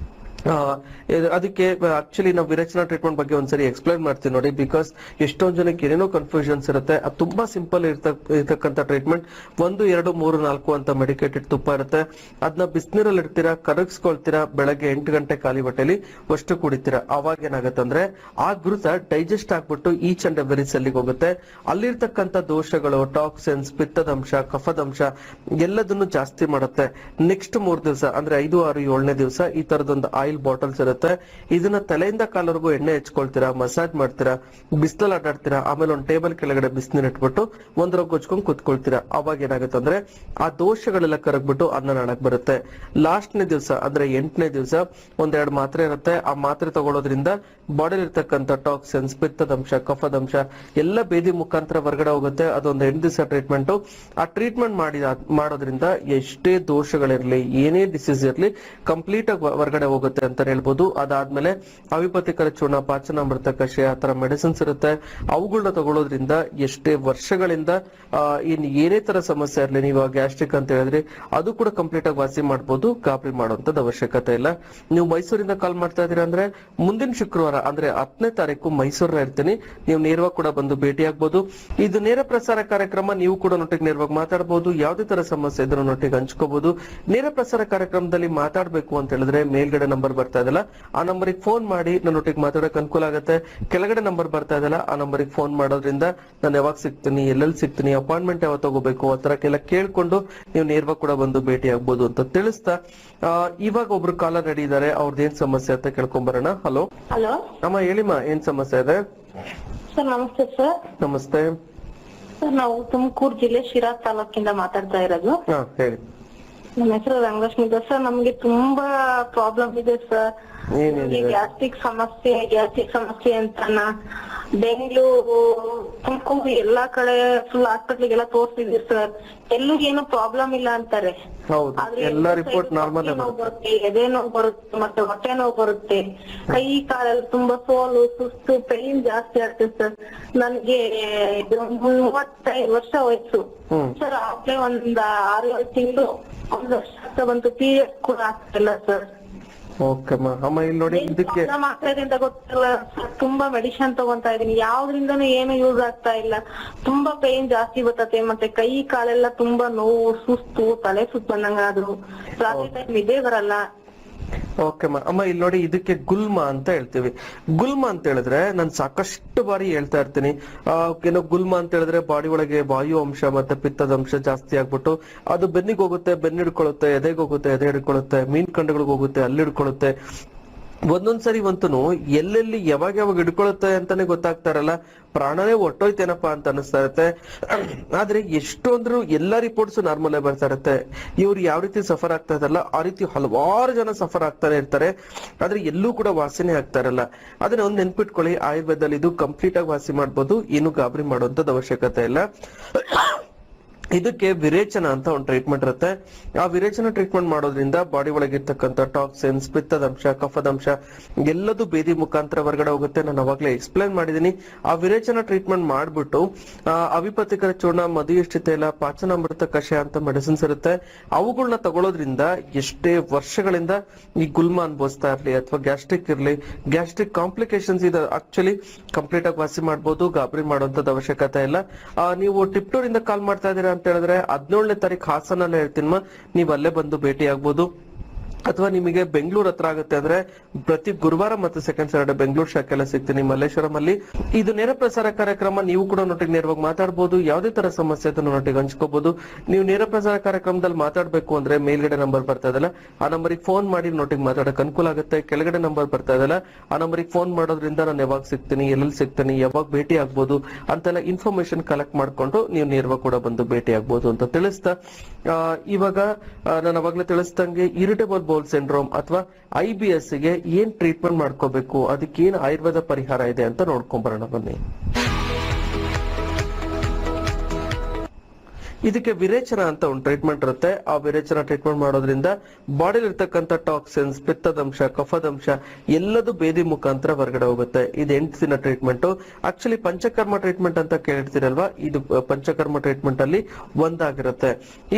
ಅದಕ್ಕೆ ಆಕ್ಚುಲಿ ನಾವು ವಿರಚನಾ ಟ್ರೀಟ್ಮೆಂಟ್ ಬಗ್ಗೆ ಒಂದ್ಸರಿ ಎಕ್ಸ್ಪ್ಲೈನ್ ಮಾಡ್ತೀವಿ ನೋಡಿ ಬಿಕಾಸ್ ಎಷ್ಟೊಂದ್ ಜನಕ್ಕೆ ಏನೇನೋ ಕನ್ಫ್ಯೂಷನ್ಸ್ ಇರುತ್ತೆ, ಅದು ತುಂಬಾ ಸಿಂಪಲ್ ಇರ್ತಕ್ಕಂಥ ಟ್ರೀಟ್ಮೆಂಟ್ ಒಂದು, ಎರಡು, ಮೂರು, ನಾಲ್ಕು ಅಂತ ಮೆಡಿಕೇಟೆಡ್ ತುಪ್ಪ ಇರುತ್ತೆ. ಅದನ್ನ ಬಿಸಿನೀರಲ್ಲಿ ಇಡ್ತೀರಾ, ಕರಗಿಸ್ಕೊಳ್ತೀರಾ, ಬೆಳಗ್ಗೆ ಎಂಟು ಗಂಟೆ ಖಾಲಿ ಬಟ್ಟೆಲಿ ಅಷ್ಟು ಕುಡಿತೀರಾ. ಅವಾಗ ಏನಾಗುತ್ತೆ ಅಂದ್ರೆ ಆ ಗುರುತ ಡೈಜೆಸ್ಟ್ ಆಗ್ಬಿಟ್ಟು ಈಚ್ ಅಂಡ್ ಎವರಿ ಹೋಗುತ್ತೆ. ಅಲ್ಲಿರ್ತಕ್ಕಂಥ ದೋಷಗಳು ಟಾಕ್ಸಿನ್ಸ್ ಪಿತ್ತದಂಶ, ಕಫದಂಶ, ಎಲ್ಲದನ್ನು ಜಾಸ್ತಿ ಮಾಡುತ್ತೆ. ನೆಕ್ಸ್ಟ್ ಮೂರ್ ದಿವಸ, ಅಂದ್ರೆ ಐದು, ಆರು, ಏಳನೇ ದಿವಸ ಈ ತರದೊಂದು ಆಯಿಲ್ ಬಾಟಲ್ಸ್ ಇರುತ್ತೆ. ಇದನ್ನ ತಲೆಯಿಂದ ಕಾಲವರೆಗೂ ಎಣ್ಣೆ ಹಚ್ಕೊಳ್ತೀರಾ, ಮಸಾಜ್ ಮಾಡ್ತೀರಾ, ಬಿಸಿಲಲ್ಲಿ ಆಟಾಡ್ತೀರಾ ಆಮೇಲೆ ಒಂದು ಟೇಬಲ್ ಕೆಳಗಡೆ ಬಿಸಿನೀರ್ ಇಟ್ಬಿಟ್ಟು ಒಂದ್ ರೊಗ್ ಹಚ್ಕೊಂಡ್ ಕುತ್ಕೊಳ್ತೀರಾ. ಅವಾಗ ಏನಾಗುತ್ತೆ ಅಂದ್ರೆ ಆ ದೋಷಗಳೆಲ್ಲ ಕರಗ್ಬಿಟ್ಟು ಅನ್ನ ನಾಳಕ್ ಬರುತ್ತೆ. ಲಾಸ್ಟ್ನೇ ದಿವಸ, ಅಂದ್ರೆ ಎಂಟನೇ ದಿವಸ ಒಂದೆರಡು ಮಾತ್ರೆ ಇರುತ್ತೆ. ಆ ಮಾತ್ರೆ ತಗೊಳ್ಳೋದ್ರಿಂದ ಬಾಡಿಲಿ ಇರ್ತಕ್ಕಂಥ ಟಾಕ್ಸಿನ್ಸ್ ಪಿತ್ತದಂಶ ಕಫದಂಶ ಎಲ್ಲ ಬೇದಿ ಮುಖಾಂತರ ಹೊರಗಡೆ ಹೋಗುತ್ತೆ. ಅದೊಂದು ಎಂಟು ದಿವಸ ಟ್ರೀಟ್ಮೆಂಟ್. ಆ ಟ್ರೀಟ್ಮೆಂಟ್ ಮಾಡಿ ಮಾಡೋದ್ರಿಂದ ಎಷ್ಟೇ ದೋಷಗಳಿರ್ಲಿ, ಏನೇ ಡಿಸೀಸ್ ಇರ್ಲಿ ಕಂಪ್ಲೀಟ್ ಆಗಿ ಹೊರಗಡೆ ಹೋಗುತ್ತೆ. ಅಂತ ಹೇಳ್ಬೋದು. ಅದಾದ್ಮೇಲೆ ಅವಿಪತಿಕರ ಚೂರ್ಣ ಪಾಚನಾಮೃತ ಕಷಾಯ ಆ ತರ ಮೆಡಿಸಿನ್ಸ್ ಇರುತ್ತೆ. ಅವುಗಳನ್ನ ತಗೊಳ್ಳೋದ್ರಿಂದ ಎಷ್ಟೇ ವರ್ಷಗಳಿಂದ ಇನ್ ಏನೇ ತರ ಸಮಸ್ಯೆ ಇರಲಿ, ನೀವು ಗ್ಯಾಸ್ಟ್ರಿಕ್ ಅಂತ ಹೇಳಿದ್ರೆ ಅದು ಕೂಡ ಕಂಪ್ಲೀಟ್ ಆಗಿ ವಾಸಿ ಮಾಡಬಹುದು ಕಾಪಿ ಮಾಡುವಂತದ್ದು ಅವಶ್ಯಕತೆ ಇಲ್ಲ. ನೀವು ಮೈಸೂರಿಂದ ಕಾಲ್ ಮಾಡ್ತಾ ಇದೀರಾ ಅಂದ್ರೆ ಮುಂದಿನ ಶುಕ್ರವಾರ, ಅಂದ್ರೆ ಹತ್ತನೇ ತಾರೀಕು ಮೈಸೂರಿನ ಇರ್ತೀನಿ. ನೀವು ನೇರವಾಗಿ ಕೂಡ ಬಂದು ಭೇಟಿ ಆಗ್ಬೋದು. ಇದು ನೇರ ಪ್ರಸಾರ ಕಾರ್ಯಕ್ರಮ, ನೀವು ಕೂಡ ನೊಟ್ಟಿಗೆ ನೇರವಾಗಿ ಮಾತಾಡಬಹುದು ಯಾವುದೇ ತರ ಸಮಸ್ಯೆ ಇದ್ರೂ ನೊಟ್ಟಿಗೆ ಹಂಚ್ಕೋಬಹುದು ನೇರ ಪ್ರಸಾರ ಕಾರ್ಯಕ್ರಮದಲ್ಲಿ ಮಾತಾಡಬೇಕು ಅಂತ ಹೇಳಿದ್ರೆ ಮೇಲ್ಗಡೆ ನಂಬರ್ ಬರ್ತಾ ಇದಲ್ಲ ಆ ನಂಬರಿಗೆ ಫೋನ್ ಮಾಡಿ ನನ್ನೊಟ್ಟಿಗೆ ಮಾತಾಡೋಕೆ ಅನುಕೂಲ ಆಗುತ್ತೆ. ಕೆಳಗಡೆ ನಂಬರ್ ಬರ್ತಾ ಇದಲ್ಲ ಆ ನಂಬರಿಗೆ ಫೋನ್ ಮಾಡೋದ್ರಿಂದ ನಾನು ಯಾವಾಗ ಸಿಗ್ತೀನಿ ಎಲ್ಲೆಲ್ಲಿ ಸಿಗ್ತೀನಿ ಅಪಾಯಿಂಟ್ಮೆಂಟ್ ಯಾವಾಗ ತಗೋಬೇಕು ಆ ತರಕ್ಕೆಲ್ಲ ಕೇಳ್ಕೊಂಡು ನೀವು ನೇರವಾಗಿ ಕೂಡ ಬಂದು ಭೇಟಿ ಆಗ್ಬೋದು ಅಂತ ತಿಳಿಸ್ತಾ ಇವಾಗ ಒಬ್ರು ಕಾಲ ರೆಡಿ ಇದಾರೆ ಅವ್ರದ್ದು ಏನ್ ಸಮಸ್ಯೆ ಅಂತ ಕೇಳ್ಕೊಂಬರೋಣ ಹಲೋ
ಹಲೋ
ಅಮ್ಮ ಹೇಳಿಮ್ಮ ಏನ್ ಸಮಸ್ಯೆ ಇದೆ?
ಸರ್ ನಮಸ್ತೆ ಸರ್.
ನಮಸ್ತೆ.
ಸರ್ ನಾವು ತುಮಕೂರು ಜಿಲ್ಲೆ ಶಿರಾ ತಾಲೂಕಿಂದ ಮಾತಾಡ್ತಾ ಇರೋದು.
ಹಾ ಹೇಳಿ.
ನಮ್ಮ ಹೆಸರು ರಂಗಲಕ್ಷ್ಮಿ ಸರ್ ನಮ್ಗೆ ತುಂಬಾ ಪ್ರಾಬ್ಲಮ್ ಇದೆ ಸರ್
ಏನೇನಿದೆ?
ಗ್ಯಾಸ್ಟ್ರಿಕ್ ಸಮಸ್ಯೆ ಗ್ಯಾಸ್ಟ್ರಿಕ್ ಸಮಸ್ಯೆ ಅಂತ ಬೆಂಗಳೂರು ತುಮಕೂರು ಎಲ್ಲಾ ಕಡೆ ಫುಲ್ ಹಾಸ್ಪಿಟಲ್ ಎಲ್ಲ ತೋರಿಸಿದೀರಿ ಸರ್ ಎಲ್ಲೂ ಏನು ಪ್ರಾಬ್ಲಮ್ ಇಲ್ಲ ಅಂತಾರೆ.
ಹೌದು.
ಆದ್ರೆ
ಎಲ್ಲ ರಿಪೋರ್ಟ್ ನಾರ್ಮಲ್
ನೋವು ಬರುತ್ತೆ ಎದೆ ನೋವು ಬರುತ್ತೆ ಮತ್ತೆ ಹೊಟ್ಟೆ ನೋವು ಬರುತ್ತೆ. ಕೈ ಕಾಲಲ್ಲಿ ತುಂಬಾ ಸೋಲು ಸುಸ್ತು ಪೈನ್ ಜಾಸ್ತಿ ಆಗ್ತದೆ ಸರ್ ನನ್ಗೆ ಮೂವತ್ತೈದು ವರ್ಷ ವಯಸ್ಸು. ಸರ್ ಆಗ್ಲೇ ಒಂದ್ ಆರು ಏಳು ತಿಂಗಳು ಒಂದು ವರ್ಷ ಬಂತು ಪೀರಿಯಡ್ ಕೂಡ ಆಗ್ತಿಲ್ಲ ಸರ್
ಓಕೆ ಅಮ್ಮ ಅಮ್ಮ ಇಲ್ಲಿ ನೋಡಿ ಇದಕ್ಕೆ
ಪ್ರಾಬ್ಲಮ್ ಆಗ್ತಾ ಇದೆ ಅಂತ ಗೊತ್ತಿಲ್ಲ. ತುಂಬಾ ಮೆಡಿಸಿನ್ ತಗೊಂತಾ ಇದೀನಿ ಯಾವ್ದ್ರಿಂದನೂ ಏನು ಯೂಸ್ ಆಗ್ತಾ ಇಲ್ಲ. ತುಂಬಾ ಪೇನ್ ಜಾಸ್ತಿ ಬರ್ತತೆ. ಮತ್ತೆ ಕೈ ಕಾಲೆಲ್ಲ ತುಂಬಾ ನೋವು ಸುಸ್ತು ತಲೆ ಸುತ್ತ ಬಂದಂಗಾದ್ರು. ರಾತ್ರಿ ಟೈಮ್ ನಿದ್ದೆ ಬರಲ್ಲ.
ಓಕೆ ಅಮ್ಮ, ಇಲ್ಲಿ ನೋಡಿ ಇದಕ್ಕೆ ಗುಲ್ಮ ಅಂತ ಹೇಳ್ತೀವಿ. ಗುಲ್ಮ ಅಂತ ಹೇಳಿದ್ರೆ ನಾನು ಸಾಕಷ್ಟು ಬಾರಿ ಹೇಳ್ತಾ ಇರ್ತೀನಿ. ಏನೋ ಗುಲ್ಮ ಅಂತ ಹೇಳಿದ್ರೆ ಬಾಡಿ ಒಳಗೆ ವಾಯು ಅಂಶ ಮತ್ತೆ ಪಿತ್ತದ ಅಂಶ ಜಾಸ್ತಿ ಆಗ್ಬಿಟ್ಟು ಅದು ಬೆನ್ನಿಗೆ ಹೋಗುತ್ತೆ, ಬೆನ್ನಿಡ್ಕೊಳ್ಳುತ್ತೆ, ಎದೆಗೆ ಹೋಗುತ್ತೆ, ಎದೆ ಹಿಡ್ಕೊಳ್ಳುತ್ತೆ, ಮೀನ್ ಕಂಡಗಳಿಗೆ ಹೋಗುತ್ತೆ, ಅಲ್ಲಿ ಹಿಡ್ಕೊಳ್ಳುತ್ತೆ. ಒಂದೊಂದ್ಸರಿ ಅಂತೂ ಎಲ್ಲೆಲ್ಲಿ ಯಾವಾಗ ಯಾವಾಗ ಹಿಡ್ಕೊಳುತ್ತೆ ಅಂತಾನೆ ಗೊತ್ತಾಗ್ತಾ ಇರಲ್ಲ ಪ್ರಾಣನೇ ಒಟ್ಟೋಯ್ತೇನಪ್ಪ ಅಂತ ಅನಿಸ್ತಾ ಇರುತ್ತೆ ಆದ್ರೆ ಎಷ್ಟೊಂದ್ರು ಎಲ್ಲಾ ರಿಪೋರ್ಟ್ಸ್ ನಾರ್ಮಲ್ ಬರ್ತಾ ಇರುತ್ತೆ ಇವ್ರು ಯಾವ ರೀತಿ ಸಫರ್ ಆಗ್ತಾ ಇದಾರಲ್ಲ ಆ ರೀತಿ ಹಲವಾರು ಜನ ಸಫರ್ ಆಗ್ತಾನೆ ಇರ್ತಾರೆ. ಆದ್ರೆ ಎಲ್ಲೂ ಕೂಡ ವಾಸಿನೇ ಆಗ್ತಾ ಇರಲ್ಲ ಅದನ್ನ ಒಂದ್ ನೆನ್ಪಿಟ್ಕೊಳ್ಳಿ. ಆಯುರ್ವೇದದಲ್ಲಿ ಇದು ಕಂಪ್ಲೀಟ್ ಆಗಿ ವಾಸಿ ಮಾಡ್ಬೋದು. ಏನು ಗಾಬರಿ ಮಾಡುವಂತದ್ದು ಅವಶ್ಯಕತೆ ಇಲ್ಲ. ಇದಕ್ಕೆ ವಿರೇಚನ ಅಂತ ಒಂದು ಟ್ರೀಟ್ಮೆಂಟ್ ಇರುತ್ತೆ. ಆ ವಿರೇಚನ ಟ್ರೀಟ್ಮೆಂಟ್ ಮಾಡೋದ್ರಿಂದ ಬಾಡಿ ಒಳಗಿರ್ತಕ್ಕಂಥ ಟಾಕ್ಸಿನ್ಸ್ ಪಿತ್ತದಂಶ, ಕಫದಂಶ, ಎಲ್ಲದೂ ಬೇದಿ ಮುಖಾಂತರ ಹೊರಗಡೆ ಹೋಗುತ್ತೆ. ನಾನು ಅವಾಗಲೇ ಎಕ್ಸ್ಪ್ಲೈನ್ ಮಾಡಿದೀನಿ. ಆ ವಿರೇಚನ ಟ್ರೀಟ್ಮೆಂಟ್ ಮಾಡಿಬಿಟ್ಟು ಅವಿಪತಿಕರ ಚೂರ್ಣ ಮಧುಯಿಷ್ಟಿ ತೈಲ ಪಾಚನಾಮೃತ ಕಷಾಯ ಅಂತ ಮೆಡಿಸಿನ್ಸ್ ಇರುತ್ತೆ. ಅವುಗಳನ್ನ ತಗೊಳ್ಳೋದ್ರಿಂದ ಎಷ್ಟೇ ವರ್ಷಗಳಿಂದ ಈ ಗುಲ್ಮ ಅನ್ಭವಿಸ್ತಾ ಇರ್ಲಿ ಅಥವಾ ಗ್ಯಾಸ್ಟ್ರಿಕ್ ಇರ್ಲಿ ಗ್ಯಾಸ್ಟ್ರಿಕ್ ಕಾಂಪ್ಲಿಕೇಶನ್ಸ್ ಇದು. ಆಕ್ಚುಲಿ ಕಂಪ್ಲೀಟ್ ಆಗಿ ವಾಸಿ ಮಾಡಬಹುದು ಗಾಬರಿ ಮಾಡುವಂತದ್ದು ಅವಶ್ಯಕತೆ ಇಲ್ಲ. ನೀವು ಟಿಪ್ಟೂರಿಂದ ಕಾಲ್ ಮಾಡ್ತಾ ಇದ್ದೀರಾ ಅಂತ ಹೇಳಿದ್ರೆ ಹದಿನೇಳನೇ ತಾರೀಕು ಹಾಸನ ಹೇಳ್ತೀನಿ ನೀವ್ ಅಲ್ಲೇ ಬಂದು ಭೇಟಿ ಆಗ್ಬೋದು ಅಥವಾ ನಿಮಗೆ ಬೆಂಗಳೂರು ಹತ್ರ ಆಗುತ್ತೆ ಅಂದ್ರೆ ಪ್ರತಿ ಗುರುವಾರ ಮತ್ತು ಸೆಕೆಂಡ್ ಸ್ಯಾಟರ್ಡೆ ಬೆಂಗಳೂರು ಶಾಖೆಲ್ಲ ಸಿಗ್ತೀನಿ ಮಲ್ಲೇಶ್ವರಂ ಅಲ್ಲಿ ಇದು ನೇರ ಪ್ರಸಾರ ಕಾರ್ಯಕ್ರಮ, ನೀವು ಕೂಡ ನೋಟಿಗೆ ನೇರವಾಗಿ ಮಾತಾಡಬಹುದು ಯಾವುದೇ ತರ ಸಮಸ್ಯೆ ಅದನ್ನು ನೋಟಿಗೆ ಹಂಚ್ಕೋಬಹುದು ನೀವು ನೇರ ಪ್ರಸಾರ ಕಾರ್ಯಕ್ರಮದಲ್ಲಿ ಮಾತಾಡಬೇಕು ಅಂದ್ರೆ ಮೇಲ್ಗಡೆ ನಂಬರ್ ಬರ್ತಾ ಇದಲ್ಲ ಆ ನಂಬರಿಗೆ ಫೋನ್ ಮಾಡಿ ನೋಟಿಗೆ ಮಾತಾಡಕ್ ಅನುಕೂಲ ಆಗುತ್ತೆ. ಕೆಳಗಡೆ ನಂಬರ್ ಬರ್ತಾ ಇದಲ್ಲ ಆ ನಂಬರಿಗೆ ಫೋನ್ ಮಾಡೋದ್ರಿಂದ ನಾನು ಯಾವಾಗ ಸಿಗ್ತೀನಿ, ಎಲ್ಲೆಲ್ಲಿ ಸಿಗ್ತೀನಿ, ಯಾವಾಗ ಭೇಟಿ ಆಗ್ಬಹುದು ಅಂತೆಲ್ಲ ಇನ್ಫಾರ್ಮೇಶನ್ ಕಲೆಕ್ಟ್ ಮಾಡ್ಕೊಂಡು ನೀವು ನೇರವಾಗಿ ಕೂಡ ಬಂದು ಭೇಟಿ ಆಗ್ಬಹುದು ಅಂತ ತಿಳಿಸ್ತಾ ಇವಾಗ ನಾನು ಅವಾಗಲೇ ತಿಳಿಸ್ದಂಗೆ ಇರಿಟೇಬಲ್ ಬೌಲ್ ಸಿಂಡ್ರೋಮ್ ಅಥವಾ ಐ ಬಿ ಎಸ್ಗೆ ಏನ್ ಟ್ರೀಟ್ಮೆಂಟ್ ಮಾಡ್ಕೋಬೇಕು? ಅದಕ್ಕೆ ಏನ್ ಆಯುರ್ವೇದ ಪರಿಹಾರ ಇದೆ ಅಂತ ನೋಡ್ಕೊಂಡ್ ಬರೋಣ ಬನ್ನಿ. ಇದಕ್ಕೆ ವಿರೇಚನ ಅಂತ ಒಂದು ಟ್ರೀಟ್ಮೆಂಟ್ ಇರುತ್ತೆ. ಆ ವಿರೇಚನ ಟ್ರೀಟ್ಮೆಂಟ್ ಮಾಡೋದ್ರಿಂದ ಬಾಡಿಲಿ ಇರ್ತಕ್ಕಂಥ ಟಾಕ್ಸಿನ್ಸ್ ಪಿತ್ತದಂಶ, ಕಫದಂಶ ಎಲ್ಲದೂ ಬೇದಿ ಮುಖಾಂತರ ಹೊರಗಡೆ ಹೋಗುತ್ತೆ. ಇದು ಎಂಟು ದಿನ ಟ್ರೀಟ್ಮೆಂಟ್ ಆಕ್ಚುಲಿ ಪಂಚಕರ್ಮ ಟ್ರೀಟ್ಮೆಂಟ್ ಅಂತ ಕೇಳಿರ್ತೀರಲ್ವಾ? ಇದು ಪಂಚಕರ್ಮ ಟ್ರೀಟ್ಮೆಂಟ್ ಅಲ್ಲಿ ಒಂದಾಗಿರುತ್ತೆ.